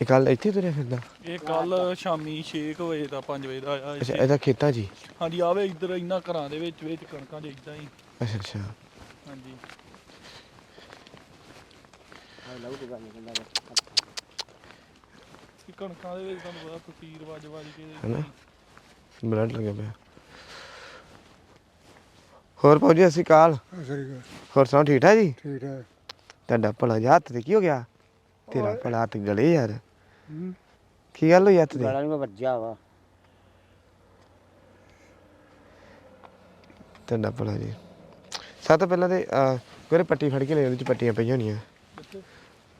ਇਹ ਕੱਲ ਇੱਥੇ ਤੁਰਿਆ ਫਿਰਦਾ? ਇਹ ਕੱਲ ਸ਼ਾਮੀ 6 ਵਜੇ ਦਾ 5 ਵਜੇ ਦਾ ਆਇਆ ਅੱਛਾ। ਇਹਦਾ ਖੇਤਾਂ ਜੀ ਹਾਂਜੀ ਆਵੇ ਇੱਧਰ ਇੰਨਾ ਘਰਾਂ ਦੇ ਵਿੱਚ ਵਿੱਚ ਕਣਕਾਂ 'ਚ ਇਦਾਂ ਹੀ। ਅੱਛਾ ਅੱਛਾ। ਹਾਂਜੀ। ਇਹ ਕਣਕਾਂ ਦੇ ਵਿੱਚ ਤੁਹਾਨੂੰ ਪਤਾ ਤਸੀਰ ਵੱਜ ਵੱਜ ਕੇ ਹੈਨਾ? ਬਲੱਡ ਲੱਗਿਆ ਪਿਆ। ਹੋਰ ਭਾਜੀ ਅਸੀਂ ਕਾਲ ਸਹੀ ਹੋਰ ਸੁਣਾਓ ਠੀਕ ਠਾਕ ਜੀ? ਠੀਕ ਹੈ ਤੁਹਾਡਾ ਭਲਾ ਜਿਹਾ ਹੱਥ ਤੇ ਕੀ ਹੋ ਗਿਆ? ਤੇਰਾ ਭਲਾ ਹੱਥ ਗਲੇ ਯਾਰ। ਕੀ ਗੱਲ ਹੋਈ ਹੱਥ ਤੇ ਗਲਾ ਨੂੰ ਵੱਜਿਆ ਵਾ। ਤੁਹਾਡਾ ਭਲਾ ਜੀ। ਸਭ ਤੋਂ ਪਹਿਲਾਂ ਤੇ ਕੋਰੇ ਪੱਟੀ ਫੜ ਕੇ ਲੈ ਉਹਦੇ ਚ ਪੱਟੀਆਂ ਪਈਆਂ ਹੋਣੀਆਂ।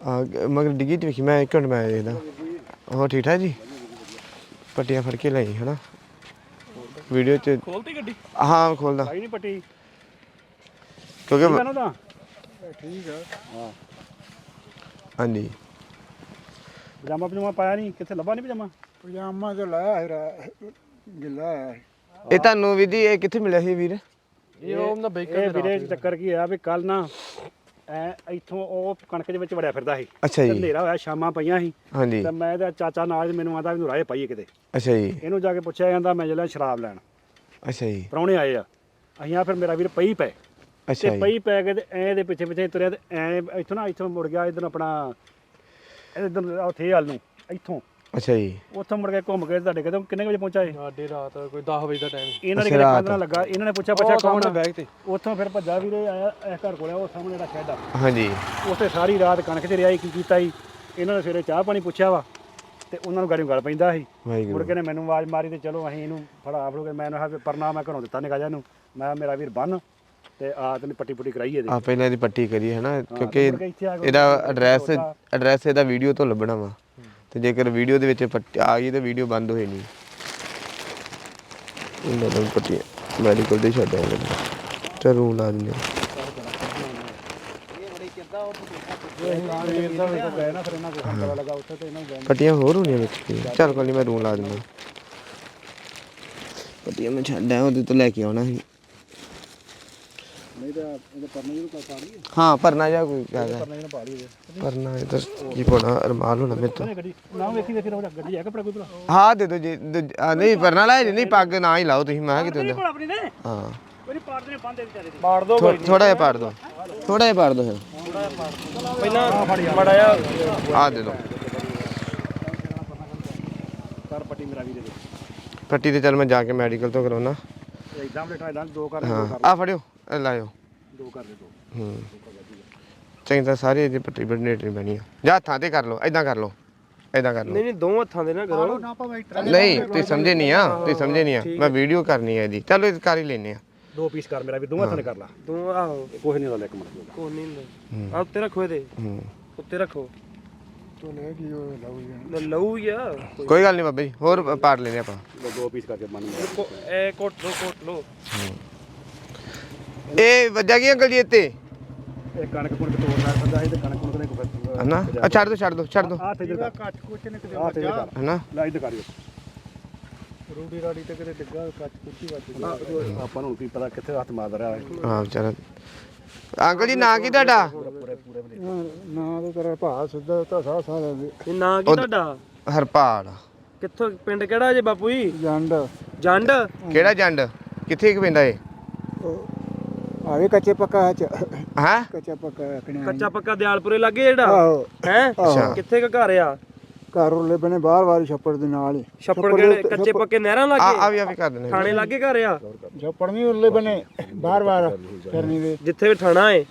ਆ ਮਗਰ ਡਿੱਗੀ ਤੇ ਵੇਖੀ ਮੈਂ ਇੱਕ ਮਿੰਟ ਮੈਂ ਦੇਖਦਾ ਹੋਰ ਠੀਕ ਠਾਕ ਜੀ। ਪੱਟੀਆਂ ਫੜ ਕੇ ਲਈ ਹਨਾ। ਵੀਡੀਓ ਚ ਖੋਲਤੀ ਗੱਡੀ? ਹਾਂ ਖੋਲਦਾ। ਭਾਈ ਨਹੀਂ ਪੱਟੀ। ਕਿਉਂਕਿ ਤਾਂ ਠੀਕ ਹੈ ਹਾਂ। ਹਾਂਜੀ। ਪਜਾਮਾ ਪਜਾਮਾ ਪਾਇਆ ਨਹੀਂ ਕਿੱਥੇ ਲੱਭਾ ਨਹੀਂ ਪਜਾਮਾ? ਪਜਾਮਾ ਤਾਂ ਲਾਇਆ ਹੈ ਰਾ- ਗਿੱਲਾ ਹੈ ਇਹ ਤੁਹਾਨੂੰ ਵੀ ਜੀ ਇਹ ਕਿੱਥੇ ਮਿਲਿਆ ਸੀ ਵੀਰ? ਇਹ ਉਹ ਨਾ ਇਹ ਵੀਰੇ ਚੱਕਰ ਕੀ ਆ ਵੀ ਕੱਲ ਨਾ ਐ ਇੱਥੋਂ ਉਹ ਕਣਕ ਦੇ ਵਿੱਚ ਵੜਿਆ ਫਿਰਦਾ ਸੀ। ਅੱਛਾ ਤੇ ਜੀ ਹਨੇਰਾ ਹੋਇਆ ਸ਼ਾਮਾਂ ਪਈਆਂ ਸੀ। ਹਾਂਜੀ। ਤੇ ਮੈਂ ਇਹਦਾ ਚਾਚਾ ਨਾਲ ਮੈਨੂੰ ਆਂਦਾ ਵੀ ਨੂੰ ਰਾਏ ਪਾਈਏ ਕਿਤੇ। ਅੱਛਾ ਜੀ। ਇਹਨੂੰ ਜਾ ਕੇ ਪੁੱਛਿਆ ਜਾਂਦਾ ਮੈਂ ਜਿਹੜਾ ਸ਼ਰਾਬ ਲੈਣ। ਅੱਛਾ ਜੀ। ਪ੍ਰਾਹੁਣੇ ਆਏ ਆ। ਅਸੀਂ ਆ ਫਿਰ ਮੇਰਾ ਵੀਰ ਪਈ ਪਏ। ਅੱਛਾ ਤੇ ਜੀ। ਪਈ ਪੈ ਕੇ ਤੇ ਐ ਦੇ ਪਿੱਛੇ ਪਿੱਛੇ ਤੁਰਿਆ ਤੇ ਐ ਇੱਥੋਂ ਨਾ ਇੱਥੋਂ ਮੁੜ ਗਿਆ ਇਧਰ ਆਪਣਾ ਇਧਰ ਉੱਥੇ ਹਲ ਨੂੰ ਇੱਥੋਂ। ਅੱਛਾ ਜੀ। ਉੱਥੋਂ ਮੁੜ ਕੇ ਘੁੰਮ ਕੇ ਤੁਹਾਡੇ ਕਿਤੇ ਕਿੰਨੇ ਕੁ ਵਜੇ ਪਹੁੰਚਾ ਇਹ? ਸਾਡੇ ਰਾਤ ਕੋਈ 10 ਵਜੇ ਦਾ ਟਾਈਮ ਇਹਨਾਂ ਨੇ ਅੱਛਾ, ਕਿਤੇ ਰਾਤ। ਕੰਧ ਨਾਲ ਲੱਗਾ? ਇਹਨਾਂ ਨੇ ਪੁੱਛਿਆ ਪੁੱਛਿਆ ਕੌਣ ਆ? ਬੈਗ ਤੇ ਉੱਥੋਂ ਫਿਰ ਭੱਜਾ ਵੀਰੇ ਆਇਆ ਇਸ ਘਰ ਕੋਲ ਆ, ਉਹ ਸਾਹਮਣੇ ਦਾ ਸ਼ੈੱਡ ਆ। ਹਾਂਜੀ। ਉੱਥੇ ਸਾਰੀ ਰਾਤ ਕਣਕ 'ਚ ਰਿਹਾ ਸੀ, ਕੀ ਕੀਤਾ ਸੀ? ਇਹਨਾਂ ਨੇ ਸਵੇਰੇ ਚਾਹ ਪਾਣੀ ਪੁੱਛਿਆ ਵਾ ਤੇ ਉਹਨਾਂ ਨੂੰ ਗਾੜੀ ਗੱਲ ਪੈਂਦਾ ਸੀ। ਮੁੜ ਵਾਹਿਗੁਰੂ ਕੇ ਨੇ ਮੈਨੂੰ ਆਵਾਜ਼ ਮਾਰੀ ਤੇ ਚਲੋ ਅਸੀਂ ਇਹਨੂੰ ਫੜਾ ਫੜੋ ਕੇ ਮੈਂ ਇਹਨਾਂ ਪਰਨਾ ਮੈਂ ਘਰੋਂ ਦਿੱਤਾ ਨਿਕਾ ਜਾ ਇਹਨੂੰ। ਮੈਂ ਕਿਹਾ ਮੇਰਾ ਵੀਰ ਬੰਨ। ਤੇ ਆ ਤੈਨੂੰ ਪੱਟੀ ਪੁੱਟੀ ਕਰਾਈ ਇਹਦੀ। ਆ ਪਹਿਲਾਂ ਇਹਦੀ ਪੱਟੀ ਕਰੀ ਹੈ ਨਾ ਕਿਉਂਕਿ ਮੁੜ ਕੇ ਇੱਥੇ ਆ ਕੇ ਇਹਦਾ ਐਡਰੈਸ ਐਡਰੈਸ ਇਹਦਾ ਵੀਡੀਓ ਤੋਂ ਲੱਭਣਾ ਵਾ। ਤੇ ਜੇਕਰ ਵੀਡੀਓ ਦੇ ਵਿੱਚ ਪੱਟੀ ਆ ਗਈ ਤਾਂ ਵੀਡੀਓ ਬੰਦ ਹੋਈ ਨਹੀਂ। ਇਹਨਾਂ ਨੂੰ ਪੱਟੀ ਮੈਡੀਕਲ ਦੇ ਛੱਡ ਆਉਂਦੇ ਰੂਮ ਲਾ ਦਿੰਦੇ ਹਾਂ। ਵੀਰ ਦਾ ਵੀ ਗਏ ਨਾ। ਫਿਰ ਇਹਨਾਂ ਕੋਲ ਪਤਾ ਲੱਗਾ ਉੱਥੇ ਤੇ ਇਹਨਾਂ ਨੂੰ। ਗਏ ਪੱਟੀਆਂ ਹੋਰ ਹੋਣੀਆਂ ਵਿੱਚ ਕੀ? ਚੱਲ ਕੋਈ ਨਹੀਂ ਮੈਂ ਰੂਮ ਲਾ ਦਿੰਦਾ। ਪੱਟੀਆਂ ਮੈਂ ਛੱਡ ਆਇਆ ਉਹਦੇ ਤੋਂ ਲੈ ਕੇ ਆਉਣਾ ਸੀ। ਨਹੀਂ ਤਾਂ ਇਹਦੇ ਪਰਨੇ ਨੂੰ ਪਾ ਲਈ ਹਾਂ ਭਰਨਾ ਜਾਂ ਕੋਈ ਗੱਲ ਹੈ। ਪਰਨੇ ਨੂੰ ਪਾ ਕੀ ਪਾਉਣਾ ਅਰਮਾਨ ਹੋਣਾ ਮੇਰੇ ਤੋਂ। ਨਾ ਵੇਖੀ ਵੇਖੀ ਰੋੜਾ ਗੱਡੀ ਹੈ ਕੱਪੜਾ ਕੋਈ ਭਲਾ ਹਾਂ ਦੇ ਦੋ ਜੀ ਆ, ਨਹੀਂ ਭਰਨਾ ਲੈ ਜੀ ਨਹੀਂ ਪੱਗ ਨਾ ਹੀ ਲਾਓ ਤੁਸੀਂ ਮੈਂ ਕਿਤੇ ਹਾਂ। ਕੋਈ ਪਾੜਦੇ ਨੇ ਬੰਦੇ ਵਿਚਾਰੇ ਦੇ ਪਾੜ ਦੋ ਥੋੜਾ ਜਿਹਾ ਪਾੜ ਦੋ। ਥੋੜਾ ਜਿਹਾ ਪਾੜ ਦੋ ਫਿਰ। ਪਹਿਲਾਂ ਮੜਾ ਜਾ ਆ ਦੇ ਦੋ। ਕਰ ਪੱਟੀ ਮੇਰਾ ਵੀਰੇ ਦੇ। ਪੱਟੀ ਤੇ ਚੱਲ ਮੈਂ ਜਾ ਕੇ ਮੈਡੀਕਲ ਤੋਂ ਕਰਾਉਣਾ ਇਦਾਂ ਬਲੇਟਾ ਇਦਾਂ ਦੋ ਦੇ, ਦੋ ਕਰ। ਆ ਫੜਿਓ। ਇਹ ਲਾਇਓ। ਦੋ ਕਰ ਦੇ ਦੋ। ਹੂੰ। ਚੰਗੀ ਤਾਂ ਸਾਰੀ ਇਹਦੀ ਪੱਟੀ ਬੜਨੇਟਰੀ ਬਣੀ ਆ। ਜਾਂ ਹੱਥਾਂ ਤੇ ਕਰ ਲਓ ਐਦਾਂ ਕਰ ਲਓ ਐਦਾਂ ਕਰ ਲਓ। ਨਹੀਂ ਦੋ ਹੱਥਾਂ ਦੇ ਨਾ ਕਰੋ। ਨਾ ਭਾਵੇਂ ਨਹੀਂ ਤੁਸੀਂ ਸਮਝੇ ਨਹੀਂ ਆ ਤੁਸੀਂ ਸਮਝੇ ਨਹੀਂ ਆ। ਮੈਂ ਵੀਡੀਓ ਕਰਨੀ ਹੈ ਇਹਦੀ। ਚਲੋ ਇਹ ਕਰ ਹੀ ਲੈਨੇ ਆ। ਦੋ ਪੀਸ ਕਰ ਮੇਰਾ ਵੀ ਦੋਵਾਂ ਹੱਥਾਂ ਨੇ ਕਰ ਲਾ। ਤੂੰ ਆਹੋ ਕੁਝ ਨਹੀਂ ਹੁੰਦਾ ਇੱਕ ਮਿੰਟ। ਕੋਈ ਨਹੀਂ ਹੁੰਦਾ। ਆ ਉੱਤੇ ਰੱਖੋ ਇਹਦੇ। ਹੂੰ। ਉੱਤੇ ਰੱਖੋ। ਤੋਂ ਲੈ ਕੀ ਉਹ ਲਾਉ ਜਾਣ ਲਊ ਯਾ ਕੋਈ ਗੱਲ ਨਹੀਂ ਬਾਬਾ ਜੀ ਹੋਰ ਪਾੜ ਲੈਨੇ ਆਪਾਂ। ਦੋ- ਪੀਸ ਕਰਕੇ ਬਣ ਗਿਆ ਇਹ ਕੋਟ ਲੋ ਕੋਟ ਲੋ ਇਹ ਵੱਜਾ ਕੀ ਅੰਕਲ ਜੀ ਇੱਥੇ? ਇਹ ਕਣਕ ਕੁਣਕ ਤੋੜਨਾ ਪੈਂਦਾ ਸੀ ਤੇ ਕਣਕ ਕੁਣਕ ਦੇ ਕੋਈ ਹਨਾ? ਆ ਛੱਡ ਦੋ ਛੱਡ ਦੋ ਛੱਡ ਦੋ। ਆ ਤੇ ਜਿਹੜਾ ਕੱਟ ਕੁੱਚ ਨੇ ਕਿਤੇ ਆ ਤੇ ਜਿਹੜਾ ਕਰ। ਹਨਾ? ਲੈ ਇੱਧਰ ਕਰਿਓ ਰੂੜੀ ਰਾੜੀ ਤੇ ਕਿਤੇ ਡਿੱਗਾ ਕੱਟ ਕੁੱਚੀ ਵੱਜ ਆਪਾਂ ਨੂੰ ਕੀ ਪਤਾ ਕਿੱਥੇ ਹੱਥ ਮਾਰ ਰਿਹਾ ਹੈ। ਹਾਂ ਵਿਚਾਰਾ। ਅੰਕਲ ਜੀ ਨਾਂ ਕੀ ਤੁਹਾਡਾ? ਨਾ ਤਾਂ ਤੇਰਾ ਭਾ ਸਿੱਧਾ ਤਾਂ ਸਾਹ ਸਾਹ ਦੇ ਇਹ ਨਾਂ ਕੀ ਤੁਹਾਡਾ? ਹਰਪਾਲ। ਕਿੱਥੋਂ ਪਿੰਡ ਕਿਹੜਾ ਜੇ ਬਾਪੂ ਜੀ? ਜੰਡ। ਜੰਡ? ਕਿਹੜਾ ਜੰਡ? ਕਿੱਥੇ ਕੁ ਪੈਂਦਾ ਏ ਆਵੇ ਕੱਚੇ ਪੱਕਾ ਹੈ ਚ। ਹਾਂ? ਕੱਚਾ ਪੱਕਾ ਕਣਿਆ ਕੱਚਾ ਪੱਕਾ ਦਿਆਲਪੁਰੇ ਲੱਗੇ ਜਿਹੜਾ? ਆਹੋ। ਹੈ? ਅੱਛਾ। ਕਿੱਥੇ ਕ ਘਰ ਆ? ਘਰ ਉਰਲੇ ਬਨੇ ਬਾਹਰ ਵਾਲੀ ਛੱਪੜ ਦੇ ਨਾਲ ਹੀ। ਛੱਪੜ ਕਿਹੜੇ ਕੱਚੇ ਪੱਕੇ ਨਹਿਰਾਂ ਆ ਆ ਲੱਗੇ ਵੀ ਆ ਵੀ ਕਰ ਦਿੰਦੇ ਥਾਣੇ ਲੱਗੇ ਘਰ ਆ? ਛੱਪੜ ਨਹੀਂ ਉਰਲੇ ਬਨੇ ਬਾਹਰ ਬਾਹਰ ਕਰਨੀ ਦੇ। ਜਿੱਥੇ ਵੀ ਥਾਣਾ ਏ?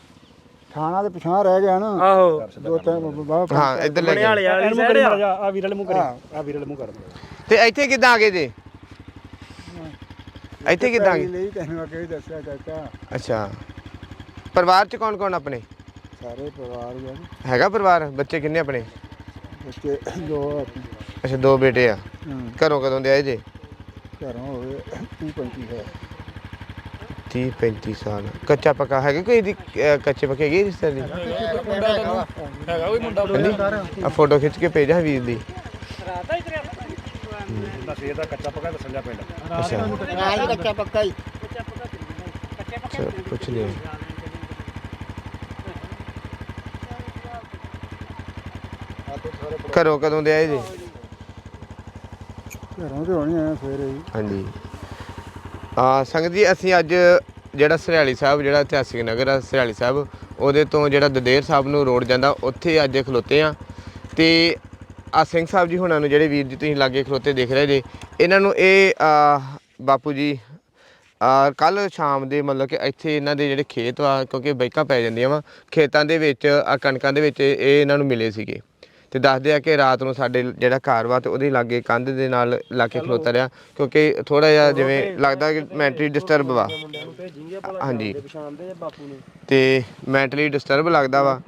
ਥਾਣਾ ਤੇ ਪਛਾਣ ਰਹਿ ਗਿਆ ਨਾ। ਆਹੋ। ਦੋ ਤਿੰਨ ਬਾਹਰ ਹਾਂ ਇੱਧਰ ਲੈ ਕੇ ਬਣਿਆਲੇ ਵਾਲੀ ਇਹਨੂੰ ਸਾਈਡ ਕਰੀ ਆ। ਆ। ਵੀਰ ਵਾਲੇ ਮੂੰਹ ਕਰੀ। ਆ ਵੀਰ ਵਾਲੇ ਮੂੰਹ ਕਰ। ਤੇ ਇੱਥੇ ਕਿੱਦਾਂ ਆ ਗਏ ਜੇ? ਇੱਥੇ ਕਿੱਦਾਂ ਆ ਗਏ? ਲਈ ਤੈਨੂੰ ਅੱਗੇ ਵੀ ਦੱਸਿਆ ਚਾਚਾ। ਅੱਛਾ। ਪਰਿਵਾਰ ਚ ਕੌਣ ਕੌਣ ਆਪਣੇ? ਸਾਰੇ ਪਰਿਵਾਰ ਜਨ ਹੈਗਾ ਪਰਿਵਾਰ? ਬੱਚੇ ਕਿੰਨੇ ਆਪਣੇ? ਬੱਚੇ ਦੋ। ਅੱਛਾ ਦੋ ਬੇਟੇ ਆ। ਹਾਂ। ਘਰੋਂ ਕਦੋਂ ਦੇ ਆਏ ਜੇ? ਘਰੋਂ ਹੋਵੇ ਤੂੰ ਪੰਛੀ ਹੈ 30 35 ਸਾਲ। ਕੱਚਾ ਪੱਕਾ ਹੈਗਾ ਕੋਈ ਇਹਦੀ ਅਹ, ਕੱਚੇ ਪੱਕੇ ਹੈਗੀ ਰਿਸ਼ਤੇ ਦੀ? ਹੈਗਾ ਕੋਈ ਮੁੰਡਾ? ਆ ਫੋਟੋ ਖਿੱਚ ਕੇ ਭੇਜਾਂ ਵੀਰ ਦੀ। ਦਾ ਸੇਰ ਦਾ ਕੱਚਾ ਪੱਕਾ ਦੱਸਣ ਜਾ ਪਿੰਡ। ਅੱਛਾ। ਕੱਚਾ ਪੱਕਾ ਹੀ। ਚਲੋ ਪੁੱਛ ਲਿਓ। ਘਰੋਂ ਕਦੋਂ ਦੇ ਆਏ ਜੀ? ਘਰੋਂ ਤੇ ਹੋਣੀ ਆ ਸਵੇਰੇ ਹੀ ਹਾਂਜੀ। ਆ ਸੰਗਤ ਜੀ ਅਸੀਂ ਅੱਜ ਜਿਹੜਾ ਸਰਿਆਲੀ ਸਾਹਿਬ ਜਿਹੜਾ ਇਤਿਹਾਸਿਕ ਨਗਰ ਆ ਸਰਿਆਲੀ ਸਾਹਿਬ ਉਹਦੇ ਤੋਂ ਜਿਹੜਾ ਦਦੇਰ ਸਾਹਿਬ ਨੂੰ ਰੋਡ ਜਾਂਦਾ ਉੱਥੇ ਅੱਜ ਖਲੋਤੇ ਆ। ਤੇ ਆ ਸਿੰਘ ਸਾਹਿਬ ਜੀ ਹੁਣਾਂ ਨੂੰ ਜਿਹੜੇ ਵੀਰ ਜੀ ਤੁਸੀਂ ਲਾਗੇ ਖਲੋਤੇ ਦੇਖ ਰਹੇ ਜੇ, ਇਹਨਾਂ ਨੂੰ ਇਹ ਬਾਪੂ ਜੀ, ਆ ਕੱਲ ਸ਼ਾਮ ਦੇ ਮਤਲਬ ਕਿ ਇੱਥੇ ਇਹਨਾਂ ਦੇ ਜਿਹੜੇ ਖੇਤ ਆ, ਕਿਉਂਕਿ ਬਾਈਕਾਂ ਪੈ ਜਾਂਦੀਆਂ ਵਾ, ਖੇਤਾਂ ਦੇ ਵਿੱਚ, ਆ, ਕਣਕਾਂ ਦੇ ਵਿੱਚ ਇਹ ਇਹਨਾਂ ਨੂੰ ਮਿਲੇ ਸੀਗੇ। ਤੇ ਦੱਸਦੇ ਆ ਕਿ ਰਾਤ ਨੂੰ ਸਾਡੇ ਜਿਹੜਾ ਘਰ ਵਾ ਤੇ ਉਹਦੇ ਲਾਗੇ ਕੰਧ ਦੇ ਨਾਲ ਲਾ ਕੇ ਖਲੋਤਾ ਰਿਹਾ ਕਿਉਂਕਿ ਥੋੜਾ ਜਿਹਾ ਜਿਵੇਂ ਲੱਗਦਾ ਕਿ ਮੈਂਟਲੀ ਡਿਸਟਰਬ ਵਾ। ਹਾਂਜੀ। ਤੇ ਮੈਂਟਲੀ ਡਿਸਟਰਬ ਲੱਗਦਾ ਵਾ।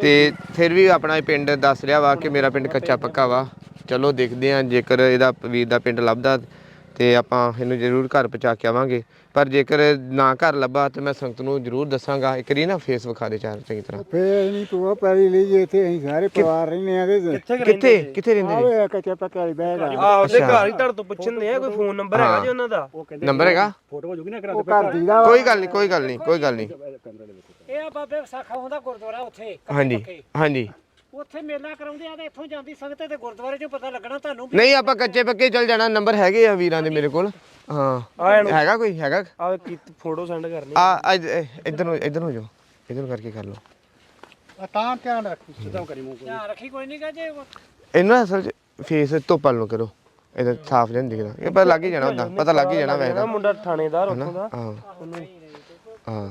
ਤੇ ਫਿਰ ਵੀ ਆਪਣਾ ਪਿੰਡ ਦੱਸ ਰਿਹਾ ਵਾ ਕਿ ਮੇਰਾ ਪਿੰਡ ਕੱਚਾ ਪੱਕਾ ਵਾ। ਚਲੋ ਦੇਖਦੇ ਆ ਜੇਕਰ ਇਹਦਾ ਵੀਰ ਦਾ ਪਿੰਡ ਲੱਭਦਾ ਤੇ ਆਪਾਂ ਇਹਨੂੰ ਜ਼ਰੂਰ ਘਰ ਪਹੁੰਚਾ ਕੇ ਆਵਾਂਗੇ। ਪਰ ਜੇਕਰ ਨਾ ਘਰ ਲੱਭਾ ਤੇ ਮੈਂ ਸੰਗਤ ਨੂੰ ਜ਼ਰੂਰ ਦੱਸਾਂਗਾ। ਇੱਕ ਵਾਰੀ ਨਾ ਫੇਸ ਵਿਖਾ ਦੇ ਚਾਰ ਚੰਗੀ ਤਰ੍ਹਾਂ। ਫੇਰ ਨਹੀਂ ਤੂੰ ਪੈਲੀ ਲਈ ਜੇ ਇੱਥੇ ਅਸੀਂ ਸਾਰੇ ਪਰਿਵਾਰ ਰਹਿੰਦੇ ਆ ਤੇ ਕਿੱਥੇ ਕਿੱਥੇ? ਰਹਿੰਦੇ ਨੇ ਆਵੇ ਕੱਚੇ ਪੱਕੇ ਵਾਲੀ ਬਹਿ ਗਾ ਆਹੋ ਤੇ ਘਰ ਹੀ ਤੁਹਾਡੇ ਤੋਂ ਪੁੱਛਣਦੇ ਆ ਕੋਈ ਫੋਨ ਨੰਬਰ ਹੈਗਾ ਜੀ ਉਹਨਾਂ ਦਾ? ਨੰਬਰ ਹੈਗਾ? ਫੋਟੋ ਹੋ ਜੂਗੀ ਨਾ ਉਹ ਘਰ ਦੀ ਦਾ ਕੋਈ ਗੱਲ ਨਹੀਂ ਕੋਈ ਗੱਲ ਨਹੀਂ ਕੋਈ ਗੱਲ ਨਹੀਂ। ਇਹ ਆ ਬਾਬੇ ਵਿਸਾਖਾ ਹੁੰਦਾ ਗੁਰਦੁਆਰਾ ਉੱਥੇ ਹਾਂਜੀ ਹਾਂਜੀ। ਉੱਥੇ ਮੇਲਾ ਕਰਾਉਂਦੇ ਆ ਤੇ ਇੱਥੋਂ ਜਾਂਦੀ ਸੰਗਤ ਤੇ ਗੁਰਦੁਆਰੇ 'ਚੋਂ ਪਤਾ ਲੱਗਣਾ ਤੁਹਾਨੂੰ ਵੀ ਨਹੀਂ ਆਪਾਂ ਕੱਚੇ ਪੱਕੇ ਚੱਲ ਜਾਣਾ ਨੰਬਰ ਹੈਗੇ ਆ ਵੀਰਾਂ ਦੇ ਮੇਰੇ ਕੋਲ। ਹਾਂ। ਹੈਗਾ ਕੋਈ ਹੈਗਾ? ਆ ਕੀ ਫੋਟੋ ਸੈਂਡ ਕਰਨੀ। ਆ ਅੱਜ ਇੱਧਰ ਨੂੰ ਇੱਧਰ ਨੂੰ ਜਾਓ। ਇੱਧਰ ਨੂੰ ਕਰਕੇ ਕਰ ਲਓ। ਤਾਂ ਧਿਆਨ ਰੱਖੀ ਸਿੱਧਾ ਕਰੀ ਮੂੰਹ ਧਿਆਨ ਰੱਖੀ ਕੋਈ ਨਹੀਂ ਗਾ ਜੇ ਇਹਨੂੰ ਅਸਲ ਚ ਫੇਸ ਧੁੱਪ ਵੱਲ ਨੂੰ ਕਰੋ। ਇਹਦਾ ਸਾਫ਼ ਜਿਹਾ ਨੀ ਦਿਖਦਾ। ਇਹ ਪਤਾ ਲੱਗ ਹੀ ਜਾਣਾ ਹੁੰਦਾ ਪਤਾ ਲੱਗ ਹੀ ਜਾਣਾ ਵੈਸੇ ਨਾ ਤਾਂ। ਮੁੰਡਾ ਥਾਣੇਦਾਰ ਉੱਥੋਂ ਦਾ। ਹਾਂ। ਹਾਂ।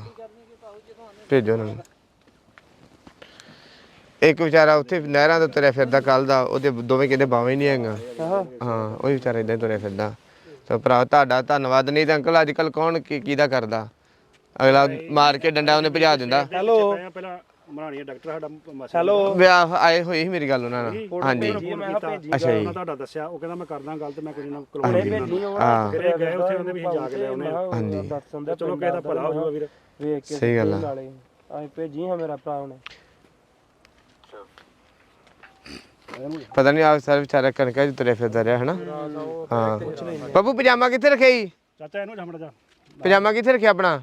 ਭੇਜੋ ਉਹਨਾਂ ਨੂੰ। ਇੱਕ ਵਿਚਾਰਾ ਉੱਥੇ ਨਹਿਰਾਂ ਦੇ ਤੁਰਿਆ ਫਿਰਦਾ ਕੱਲ ਦਾ ਉਹਦੇ ਦੋਵੇਂ ਕਿਤੇ ਬਾਵੇਂ ਨਹੀਂ ਹੈਗਾ ਹਾਂ। ਉਹ ਵੀ ਵਿਚਾਰਾ ਇਦਾਂ ਤੁਰਿਆ ਫਿਰਦਾ। ਤਾਂ ਭਰਾ ਤੁਹਾਡਾ ਧੰਨਵਾਦ ਨਹੀਂ ਤਾਂ ਅੰਕਲ ਅੱਜ ਕੱਲ ਕੌਣ ਕੀ ਕਿਹਦਾ ਕਰਦਾ? ਅਗਲਾ ਮਾਰ ਕੇ ਡੰਡਾ ਉਹਨੇ ਭਜਾ ਦਿੰਦਾ। ਹੈਲੋ। ਪਹਿਲਾਂ ਮਰਾਣੀ ਡਾਕਟਰ ਸਾਡਾ ਮਾਸੀ ਹੈਲੋ। ਵਿਆਹ ਆਏ ਹੋਈ ਸੀ ਮੇਰੀ ਗੱਲ ਉਹਨਾਂ ਨਾਲ। ਹਾਂਜੀ। ਅੱਛਾ ਜੀ। ਉਹਨਾਂ ਤੁਹਾਡਾ ਦੱਸਿਆ। ਉਹ ਕਹਿੰਦਾ ਮੈਂ ਕਰਦਾ ਗੱਲ ਤੇ ਮੈਂ ਕੁਝ ਨਾ ਕਰਵਾਉਣੀ ਭੇਜੀ ਉਹ ਹਾਂ। ਫਿਰ ਇਹ ਗਏ ਉੱਥੇ ਉਹਨੇ ਵੀ ਅਸੀਂ ਜਾ ਕੇ ਲੈ ਆਉਣੇ ਆ। ਹਾਂਜੀ। ਦੱਸਣ ਦਾ ਚਲੋ ਕਿਸੇ ਦਾ ਭਲਾ ਹੋ ਜਾਊਗਾ ਵੀਰ। ਵੇਖ ਕੇ ਸਹੀ ਗੱਲ ਆ। ਨਾਲੇ ਆਏ ਭੇਜੀ ਹਾਂ ਮੇਰਾ ਭਰਾ ਉਹਨੇ। ਪਤਾ ਨਹੀਂ ਆ ਸਰ ਵਿਚਾਰਾ ਕਣਕਾਂ 'ਚ ਤੁਰਿਆ ਫਿਰਦਾ ਰਿਹਾ ਹਨਾ? ਹਾਂ। ਬੱਬੂ ਪਜਾਮਾ ਕਿੱਥੇ ਰੱਖਿਆ ਜੀ? ਚਾਚਾ ਇਹਨੂੰ ਜਮੜ ਜਾ। ਪਜਾਮਾ ਕਿੱਥੇ ਰੱਖਿਆ ਆਪਣਾ?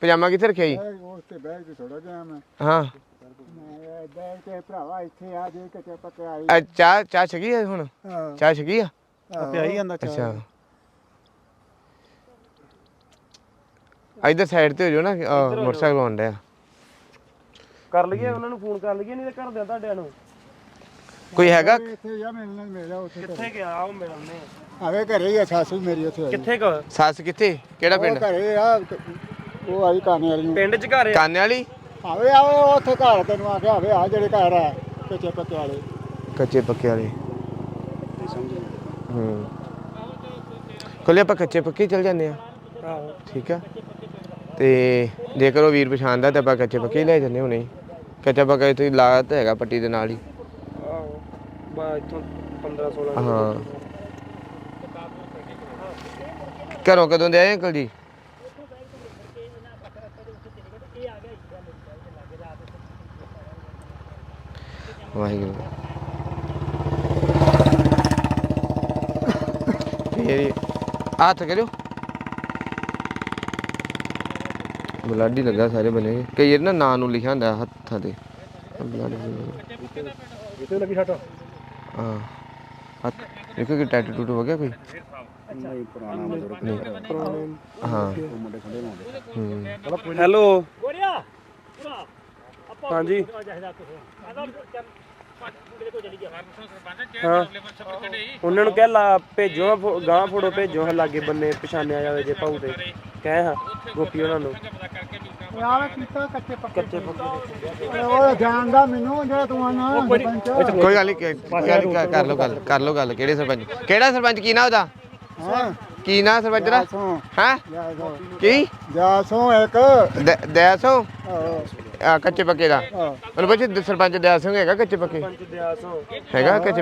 ਪਜਾਮਾ ਕਿੱਥੇ ਰੱਖਿਆ ਜੀ? ਉਸ ਤੇ ਬਹਿ ਕੇ ਥੋੜਾ ਗਿਆ ਮੈਂ। ਹਾਂ। ਮੈਂ ਕੇ ਭਰਾਵਾ ਇੱਥੇ ਆ ਜੇ ਕੱਚੇ ਪੱਕੇ ਆਈ। ਆ ਚਾਹ ਚਾਹ ਛਕੀ ਆ ਹੁਣ? ਹਾਂ। ਚਾਹ ਛਕੀ ਆ? ਪਿਆਈ ਜਾਂਦਾ ਅੱਛਾ। ਇਧਰ ਸਾਈਡ ਤੇ ਹੋ ਜਾਓ ਨਾ ਮੋਟਰਸਾਈਕਲ ਆਉਣ ਡਿਆ। ਕਰ ਲਈਏ ਉਹਨਾਂ ਨੂੰ ਫੋਨ ਕਰ ਲਈਏ ਨਹੀਂ ਤੇ ਘਰ ਦੇ ਤੁਹਾਡਿਆਂ ਨੂੰ। ਕੋਈ ਹੈਗਾ? ਇੱਥੇ ਜਾ ਮਿਲਣਾ ਮੇਰਾ ਉੱਥੇ ਕਿੱਥੇ ਗਿਆ? ਆਓ ਮਿਲਣੇ ਆਵੇ ਘਰੇ ਹੀ ਆ ਸਾਸੂ ਮੇਰੀ ਉੱਥੇ ਆਈ। ਕਿੱਥੇ ਕ? ਸੱਸ ਕਿੱਥੇ? ਕਿਹੜਾ ਉਹ ਪਿੰਡ? ਘਰੇ ਆ ਉਹ ਆਈ ਕਾਨੇ ਵਾਲੀ ਨੂੰ। ਪਿੰਡ ਚ ਘਰ ਆ? ਕਾਨੇ ਵਾਲੀ? ਆਵੇ ਆਵੇ ਉੱਥੇ ਘਰ ਤੈਨੂੰ ਆ ਕੇ ਆਵੇ ਆ ਜਿਹੜੇ ਘਰ ਆ ਕੱਚੇ ਪੱਕੇ ਵਾਲੇ। ਕੱਚੇ ਪੱਕੇ ਵਾਲੇ। ਹੂੰ। ਕੋਲੇ ਆਪਾਂ ਕੱਚੇ ਪੱਕੇ ਚੱਲ ਜਾਂਦੇ ਆ। ਆਹੋ। ਠੀਕ ਆ। ਤੇ ਜੇਕਰ ਉਹ ਵੀਰ ਪਛਾਣਦਾ ਤਾਂ ਆਪਾਂ ਕੱਚੇ ਪੱਕੇ ਹੀ ਲੈ ਜਾਂਦੇ ਹੁਣੇ। ਹੀ। ਕੱਚਾ ਪੱਕਾ ਇੱਥੇ ਲਾਤ ਹੈਗਾ ਪੱਟੀ ਦੇ ਨਾਲ ਹੀ। ਬਾ ਇੱਥੋਂ 15 16 ਹਾਂ। ਘਰੋਂ ਕਦੋਂ ਦੇ ਆਏ ਅੰਕਲ ਜੀ? ਵਾਹਿਗੁਰੂ। ਫੇਰ ਹੱਥ ਕਰਿਓ। ਬਲਾਡੀ ਲੱਗਾ ਸਾਰੇ ਬਣੇ। ਕਈ ਵਾਰ ਨਾ ਨਾਂ ਨੂੰ ਲਿਖਿਆ ਹੁੰਦਾ ਹੱਥਾਂ ਤੇ। ਬਲਾਡੀ। ਇੱਥੇ ਲੱਗੀ ਛੱਟ। ਹਾਂ। ਹੱਥ ਦੇਖੋ ਕਿ ਟੈਟੂ ਟੂਟੂ ਹੋ ਗਿਆ ਕੋਈ? ਨਹੀਂ ਪੁਰਾਣਾ ਬਜ਼ੁਰਗ ਹਾਂ। ਮੁੰਡੇ ਖੜੇ ਹੋਣਗੇ ਹੂੰ। ਹੈਲੋ। ਗੋਰਿਆ ਹਾਂਜੀ। ਹਾਂ। ਉਹਨਾਂ ਨੂੰ ਕਹਿ ਲਾ ਭੇਜੋ ਫੋ- ਗਾਂ ਫੋਟੋ ਭੇਜੋ ਹਾਂ ਲਾਗੇ ਬੰਨੇ ਪਛਾਣਿਆ ਜਾਵੇ ਜੇ ਭਾਊ ਤੇ। ਕਹਿ ਹਾਂ ਗੋਪੀ ਉਹਨਾਂ ਨੂੰ। ਕੀਤਾ ਕੱਚੇ ਪੱਕੇ ਕੱਚੇ ਪੱਕੇ ਉਹ ਜਾਣਦਾ ਮੈਨੂੰ ਜਿਹੜਾ ਤੂੰ ਆਣਾ ਸਰਪੰਚ। ਕੋਈ ਗੱਲ ਨਹੀਂ ਕੋਈ ਗੱਲ ਨੀ, ਕਰ- ਕਰ ਲਓ ਗੱਲ ਕਰ ਲਓ ਗੱਲ ਕਿਹੜੇ ਸਰਪੰਚ? ਕਿਹੜਾ ਸਰਪੰਚ? ਕੀ ਨਾਂ ਉਹਦਾ? ਹਾਂ? ਕੀ ਨਾਂ ਸਰਪੰਚ ਦਾ? ਸੋ ਹੈ? ਕੀ? ਇੱਕ। ਆ, ਕੱਚੇ ਪੱਕੇ ਦਾ। ਆਹੋ। ਉਹਨੂੰ ਪੁੱਛ ਸਰਪੰਚ ਦਇਆ ਸਿੰਘ ਹੈਗਾ ਕੱਚੇ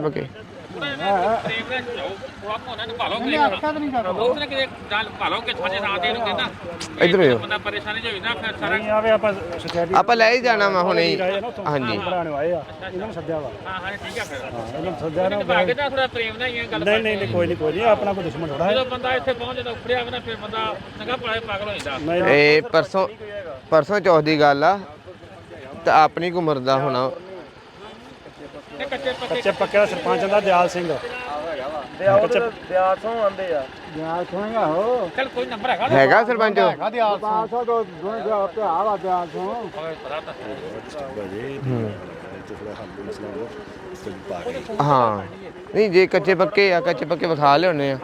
ਪੱਕੇ? ਇਧਰ ਨਹੀਂ ਆਵੇ ਆਪਾਂ ਸੁਸਾਇਟੀ ਆਪਾਂ ਲੈ ਹੀ ਜਾਣਾ ਵਾ ਹੁਣੇ ਹੀ। ਹਾਂਜੀ। ਬਣਾਉਣੇ ਆਏ ਆ ਇਹਨਾਂ ਨੂੰ ਸੱਦਿਆ ਵਾ ਹਾਂ ਹਾਂ ਠੀਕ ਆ ਫਿਰ ਹਾਂ ਇਹਨਾਂ ਨੂੰ ਸੱਦਿਆ ਨਾ ਭਾਗ ਦਾ ਥੋੜਾ ਪ੍ਰੇਮ ਨਾਲ ਹੀ ਇਹ ਗੱਲ ਨਹੀਂ ਨਹੀਂ ਨਹੀਂ ਕੋਈ ਨਹੀਂ ਕੋਈ ਨਹੀਂ ਆਪਣਾ ਕੋਈ ਦੁਸ਼ਮਣ ਥੋੜਾ ਹੈ। ਜਦੋਂ ਬੰਦਾ ਇੱਥੇ ਪਹੁੰਚ ਜਾਂਦਾ ਉੱਪਰਿਆ ਹੋਵੇ ਨਾ ਫਿਰ ਬੰਦਾ ਨੰਗਾ ਪਾਲੇ ਪਾਗਲ ਹੋ ਜਾਂਦਾ। ਨਹੀਂ। ਇਹ ਪਰਸੋਂ ਪਰਸੋਂ ਚੌਥ ਦੀ ਗੱਲ ਆ। ਤਾਂ ਆਪਣੀ ਕੁ ਉਮਰ ਦਾ ਹੋਣਾ। ਕੱਚੇ ਪੱਕੇ ਕੱਚੇ ਪੱਕੇ ਦਾ ਸਰਪੰਚ ਹੁੰਦਾ ਦਿਆਲ ਸਿੰਘ। ਤੇ ਉਹ ਤੇ ਆਂਦੇ ਆ। ਯਾਰ ਸੁਣੇਗਾ ਹੋ ਚੱਲ ਕੋਈ ਨੰਬਰ ਹੈਗਾ? ਹੈਗਾ ਸਰਪੰਚ। ਤੋਂ। ਤੋਂ ਦੋਨੇ ਤੋਂ। ਹਾਂ। ਨਹੀਂ ਜੇ ਕੱਚੇ ਪੱਕੇ ਆ ਕੱਚੇ ਪੱਕੇ ਵਿਖਾ ਲਿਆਉਣੇ ਆ।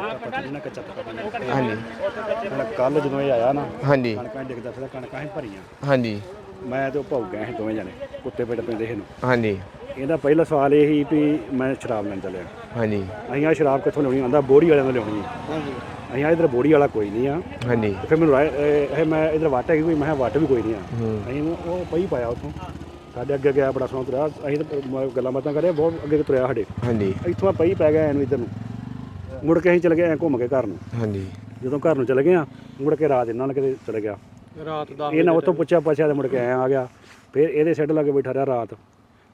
ਹਾਂਜੀ। ਕੱਲ ਜਦੋਂ ਇਹ ਆਇਆ ਨਾ ਹਾਂਜੀ। ਕਣਕਾਂ ਡਿੱਗਦਾ ਫਿਰ ਕਣਕਾਂ ਹੀ ਭਰੀਆਂ। ਹਾਂਜੀ। ਮੈਂ ਤੇ ਉਹ ਭੌਗ ਗਏ ਸੀ ਦੋਵੇਂ ਜਣੇ ਕੁੱਤੇ ਪੇਟ ਪੈਂਦੇ ਸੀ ਨੂੰ ਹਾਂਜੀ। ਇਹਦਾ ਪਹਿਲਾ ਸਵਾਲ ਇਹ ਸੀ ਵੀ ਮੈਂ ਸ਼ਰਾਬ ਲੈਣ ਚੱਲਿਆ। ਹਾਂਜੀ। ਅਸੀਂ ਆ ਸ਼ਰਾਬ ਕਿੱਥੋਂ ਲਿਆਉਣੀ? ਆਂਦਾ ਬੋੜੀ ਵਾਲਿਆਂ ਤੋਂ ਲਿਆਉਣੀ ਹੈ ਅਸੀਂ ਆ ਇਧਰ ਬੋੜੀ ਵਾਲਾ ਕੋਈ ਨਹੀਂ ਆ। ਹਾਂਜੀ। ਫਿਰ ਮੈਨੂੰ ਰਾਏ- ਇਹ ਇਹ ਮੈਂ ਇਧਰ ਵਾਟ ਕੋਈ ਮੈਂ ਕਿਹਾ ਵਾਟ ਵੀ ਕੋਈ ਨਹੀਂ ਆ। ਅਸੀਂ ਉਹ- ਉਹ ਪਈ ਪਾਇਆ ਉੱਥੋਂ। ਸਾਡੇ ਅੱਗੇ ਗਿਆ ਬੜਾ ਸੋਹਣਾ ਤੁਰਿਆ। ਅਸੀਂ ਤਾਂ ਮ- ਗੱਲਾਂ ਬਾਤਾਂ ਕਰੇ ਬਹੁਤ ਅੱਗੇ ਤੁਰਿਆ ਸਾਡੇ। ਹਾਂਜੀ। ਇੱਥੋਂ ਆ ਪਈ ਪੈ ਗਿਆ ਇਹਨੂੰ ਇਧਰ ਨੂੰ। ਮੁੜ ਕੇ ਅਸੀਂ ਚਲੇ ਗਏ ਐਂ ਘੁੰਮ ਕੇ ਘਰ ਨੂੰ। ਹਾਂਜੀ। ਜਦੋਂ ਘਰ ਨੂੰ ਚਲੇ ਗਏ ਆ ਮੁੜ ਕੇ ਰਾਤ ਇਹਨਾਂ ਨਾਲ ਕਿਤੇ ਚਲੇ ਗਿਆ। ਰਾਤ ਦਾ ਇਹ ਨਾ ਉੱਥੋਂ ਪੁੱਛਿਆ ਪੁੱਛਿਆ ਤੇ ਮੁੜ ਕੇ ਆਇਆ ਆ ਗਿਆ। ਫਿਰ ਇਹਦੇ ਸਿੱਡ ਲੱਗੇ ਬੈਠਾ ਰਿਹਾ ਰਾਤ।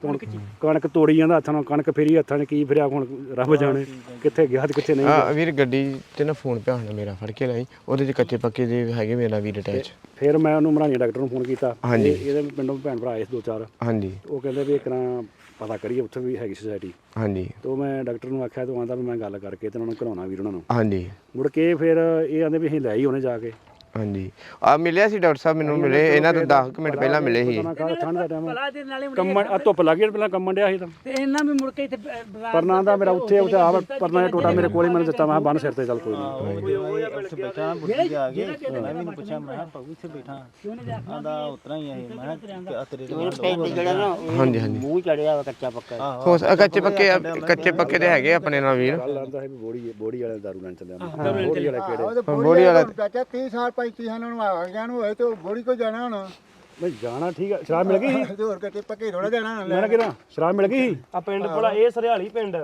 ਹੁਣ ਕਣਕ ਤੋੜੀ ਜਾਂਦਾ ਹੱਥਾਂ ਨਾਲ ਕਣਕ ਫੇਰੀ ਹੱਥਾਂ ਨੇ ਕੀ ਫਿਰਿਆ ਹੁਣ ਰੱਬ ਜਾਣੇ ਕਿੱਥੇ ਗਿਆ ਤੇ ਕਿੱਥੇ ਨਹੀਂ ਗਿਆ। ਆ ਵੀਰ ਗੱਡੀ ਤੇ ਨਾ ਫੋਨ ਪਿਆ ਹੋਣਾ ਮੇਰਾ ਫੜ ਕੇ ਲਈ ਉਹਦੇ ਚ ਕੱਚੇ ਪੱਕੇ ਦੇ ਹੈਗੇ ਮੇਰਾ ਵੀਰ ਅਟੈਚ ਫਿਰ ਮੈਂ ਉਹਨੂੰ ਮਰਾਣੀ ਡਾਕਟਰ ਨੂੰ ਫੋਨ ਕੀਤਾ। ਹਾਂਜੀ। ਇਹ- ਇਹਦੇ ਪਿੰਡੋਂ ਭੈਣ ਭਰਾ ਆਏ ਸੀ ਦੋ ਚਾਰ। ਹਾਂਜੀ। ਉਹ ਕਹਿੰਦੇ ਵੀ ਇੱਕ ਨਾ ਪਤਾ ਕਰੀਏ ਉੱਥੇ ਵੀ ਹੈਗੀ ਸੁਸਾਇਟੀ ਹਾਂਜੀ। ਤੋਂ ਮੈਂ ਡਾਕਟਰ ਨੂੰ ਆਖਿਆ ਤੋਂ ਆਂਦਾ ਵੀ ਮੈਂ ਗੱਲ ਕਰਕੇ ਤੇ ਉਹਨਾਂ ਨੂੰ ਘਲਾਉਣਾ ਵੀਰ ਉਹਨਾਂ ਨੂੰ। ਹਾਂਜੀ। ਮੁੜ ਕੇ ਫਿਰ ਇਹ ਆਂਦੇ ਵੀ ਅਸੀਂ ਲੈ ਹੀ ਉਹਨੇ ਜਾ ਕੇ। ਹਾਂਜੀ। ਆ ਮਿਲਿਆ ਸੀ ਡਾਕਟਰ ਸਾਹਿਬ ਮੈਨੂੰ ਮਿਲੇ। ਇਹਨਾਂ ਤੋਂ 10 ਮਿੰਟ ਪਹਿਲਾਂ ਮਿਲੇ ਸੀ। ਉਹਨਾਂ ਕਹਾ ਠੰਡ ਦਾ ਟਾਈਮ ਭਲਾ ਦੇ ਨਾਲੇ ਕੰਮਣ ਆ ਧੁੱਪ ਲੱਗੀ ਪਹਿਲਾਂ ਕੰਮਣ ਡਿਆ ਸੀ ਤਾਂ। ਤੇ ਇਹਨਾਂ ਵੀ ਮੁੜ ਕੇ ਇੱਥੇ ਬ- ਬਾਜ਼ਾਰ ਪਰਨਾ ਦਾ ਮੇਰਾ ਉੱਥੇ ਉੱਥੇ ਆ ਪਰਨਾ ਦਾ ਟੋਟਾ ਮੇਰੇ ਕੋਲ ਹੀ ਮੈਨੂੰ ਦਿੱਤਾ। ਮੈਂ ਬੰਨ ਸਿਰ ਤੇ ਚੱਲ ਕੋਈ ਨਹੀਂ। ਉੱਥੇ ਬੈਠਾ ਬੁੱਢੀ ਜਾ ਕੇ ਮੈਂ ਵੀ ਨੂੰ ਪੁੱਛਿਆ ਮੈਂ ਕਿਹਾ ਭਾਊ ਇੱਥੇ ਬੈਠਾ? ਆਂਦਾ ਉਤਰਾ ਹੀ ਇਹ। ਮੈਂ ਕਿਹਾ ਤੇਰੇ ਪਿੰਡ ਜਿਹੜਾ ਨਾ ਹਾਂਜੀ ਹਾਂਜੀ। ਮੂੰਹ ਚੜਿਆ ਵਾ ਕੱਚਾ ਪੱਕਾ ਹੋ। ਕੱਚੇ ਪੱਕੇ ਕੱਚੇ ਪੱਕੇ ਦੇ ਹੈਗੇ ਆਪਣੇ ਨਾਲ ਵੀਰ। ਕੱਲ ਆਂਦਾ ਹੈ ਵੀ ਬੋੜੀ ਬੋੜੀ ਵਾਲੇ ਦਾਰੂ ਲੈਣ ਚੱਲਿਆ। ਬੋੜੀ ਵਾਲੇ ਕਿਹੜੇ? ਬੋੜੀ ਵਾਲਾ ਚਾਚਾ 30 ਸਾਲ 35 ਸਾਲ ਨੂੰ ਆ ਗਿਆ ਨੂੰ ਹੋਏ ਤੇ ਉਹ ਬੋੜੀ ਕੋ ਜਾਣਾ ਹੁਣ। ਨਹੀਂ ਜਾਣਾ ਠੀਕ ਹੈ ਸ਼ਰਾਬ ਮਿਲ ਗਈ ਸੀ? ਤੇ ਹੋਰ ਕਿਤੇ ਪੱਕੇ ਥੋੜਾ ਜਾਣਾ ਹੁਣ। ਮੈਂ ਕਿਹਾ ਸ਼ਰਾਬ ਮਿਲ ਗਈ ਸੀ? ਆ ਪਿੰਡ ਭਲਾ ਇਹ ਸਰਿਆਲੀ ਪਿੰਡ।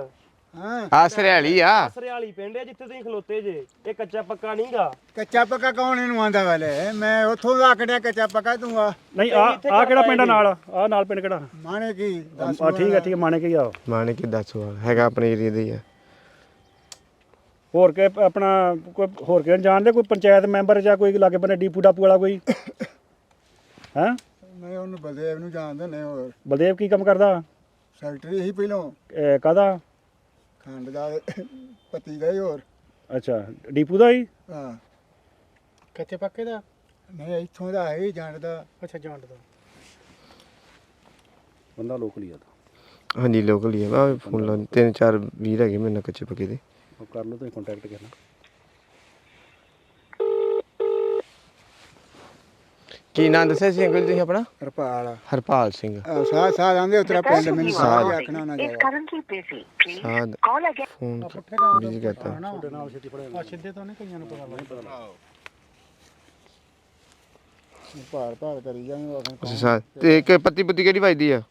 ਹਾਂ। ਆ ਸਰਿਆਲੀ ਆ? ਸਰਿਆਲੀ ਪਿੰਡ ਹੈ ਜਿੱਥੇ ਤੁਸੀਂ ਖਲੋਤੇ ਜੇ। ਇਹ ਕੱਚਾ ਪੱਕਾ ਨਹੀਂਗਾ। ਕੱਚਾ ਪੱਕਾ ਕੌਣ ਇਹਨੂੰ ਆਂਦਾ ਵਾਲੇ ਮੈਂ ਉੱਥੋਂ ਦਾ ਆਕੜਿਆ ਕੱਚਾ ਪੱਕਾ ਤੂੰ ਆ। ਨਹੀਂ ਆ ਆ ਕਿਹੜਾ ਪਿੰਡ ਆ ਨਾਲ? ਆ ਨਾਲ ਪਿੰਡ ਕਿਹੜਾ? ਮਾਣੇ ਕੀ ਦੱਸ ਆ ਠੀਕ ਹੈ ਠੀਕ ਹੈ ਮਾਣੇ ਕੇ ਆ। ਮਾਣੇ ਕਿ ਦੱਸ ਵਾਲ ਹੈਗਾ ਆਪਣੇ ਏਰੀਆ ਦੇ ਹੀ ਆ। ਹੋਰ ਕੇ ਆਪਣਾ ਕੋਈ ਹੋਰ ਕੇ ਜਾਣਦੇ? ਕੋਈ ਪੰਚਾਇਤ ਮੈਂਬਰ ਜਾਂ ਕੋਈ ਲਾਗੇ ਬੰਨੇ ਡੀਪੂ ਡਾਪੂ ਵਾਲਾ ਕੋਈ? ਹੈਂ? ਮੈਂ ਉਹਨੂੰ ਬਲਦੇਵ ਨੂੰ ਜਾਣਦਾ ਨੇ ਹੋਰ। ਬਲਦੇਵ ਕੀ ਕੰਮ ਕਰਦਾ? ਸੈਕਟਰੀ ਹੀ ਪਹਿਲੋਂ। ਇਹ ਕਾਹਦਾ? ਖੰਡ ਦਾ ਪਤੀ ਦਾ ਹੀ ਹੋਰ। ਅੱਛਾ ਡੀਪੂ ਦਾ ਹੀ? ਹਾਂ। ਕੱਚੇ ਪੱਕੇ ਦਾ? ਨਹੀਂ ਇੱਥੋਂ ਦਾ ਹੈ ਜਾਣਦਾ ਅੱਛਾ ਜਾਣ ਦਾ। ਬੰਦਾ ਲੋਕਲ ਹੀ ਆ ਤਾਂ। ਹਾਂਜੀ ਲੋਕਲ ਹੀ ਆ ਆ ਫੋਨ ਲਾ ਤਿੰਨ ਚਾਰ ਵੀਰ ਹੈਗੇ ਮੇਰੇ ਨਾਲ ਕੱਚੇ ਪੱਕੇ ਦੇ। ਉਹ ਕਰ ਲਓ ਤੁਸੀਂ ਕੰਟੈਕਟ ਕਰਨਾ। ਕੀ ਨਾਂ ਦੱਸਿਆ ਸੀ ਅੰਕਲ ਤੁਸੀਂ ਆਪਣਾ? ਹਰਪਾਲ। ਹਰਪਾਲ ਸਿੰਘ। ਸਾਹ ਸਾਹ ਆਂਦੇ ਉਤਰਾ ਪਿੰਡ ਮੈਨੂੰ ਸਾਹ ਆਖਣਾ ਨਾ ਜਾਵਾ currently busy. Please ਸਾਧ call again. ਫੋਨ ਬਿਜ਼ੀ ਕਰਤਾ। ਤੁਹਾਡੇ ਨਾਲ ਛੇਤੀ ਸਿੱਧੇ ਤੋਂ ਨਹੀਂ ਕਈਆਂ ਨੂੰ ਪਤਾ ਲੱਗਦਾ। ਭਾਰ ਭਾਰ ਕਰੀ ਜਾਂਦੇ ਉਹ ਅੱਛਾ ਸਾਧ ਤੇ ਇੱਕ ਪੱਤੀ ਪੁੱਤੀ ਕਿਹੜੀ ਵੱਜਦੀ ਆ?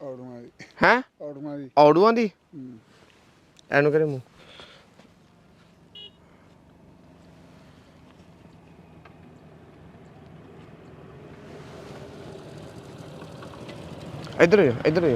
ਔੜੂਆਂ ਦੀ। ਹੈ? ਔੜੂਆਂ ਦੀ। ਔੜੂਆਂ ਦੀ? ਐਨੂੰ ਕਰੇ ਮੂੰਹ। ಎದುರು ಎದುರು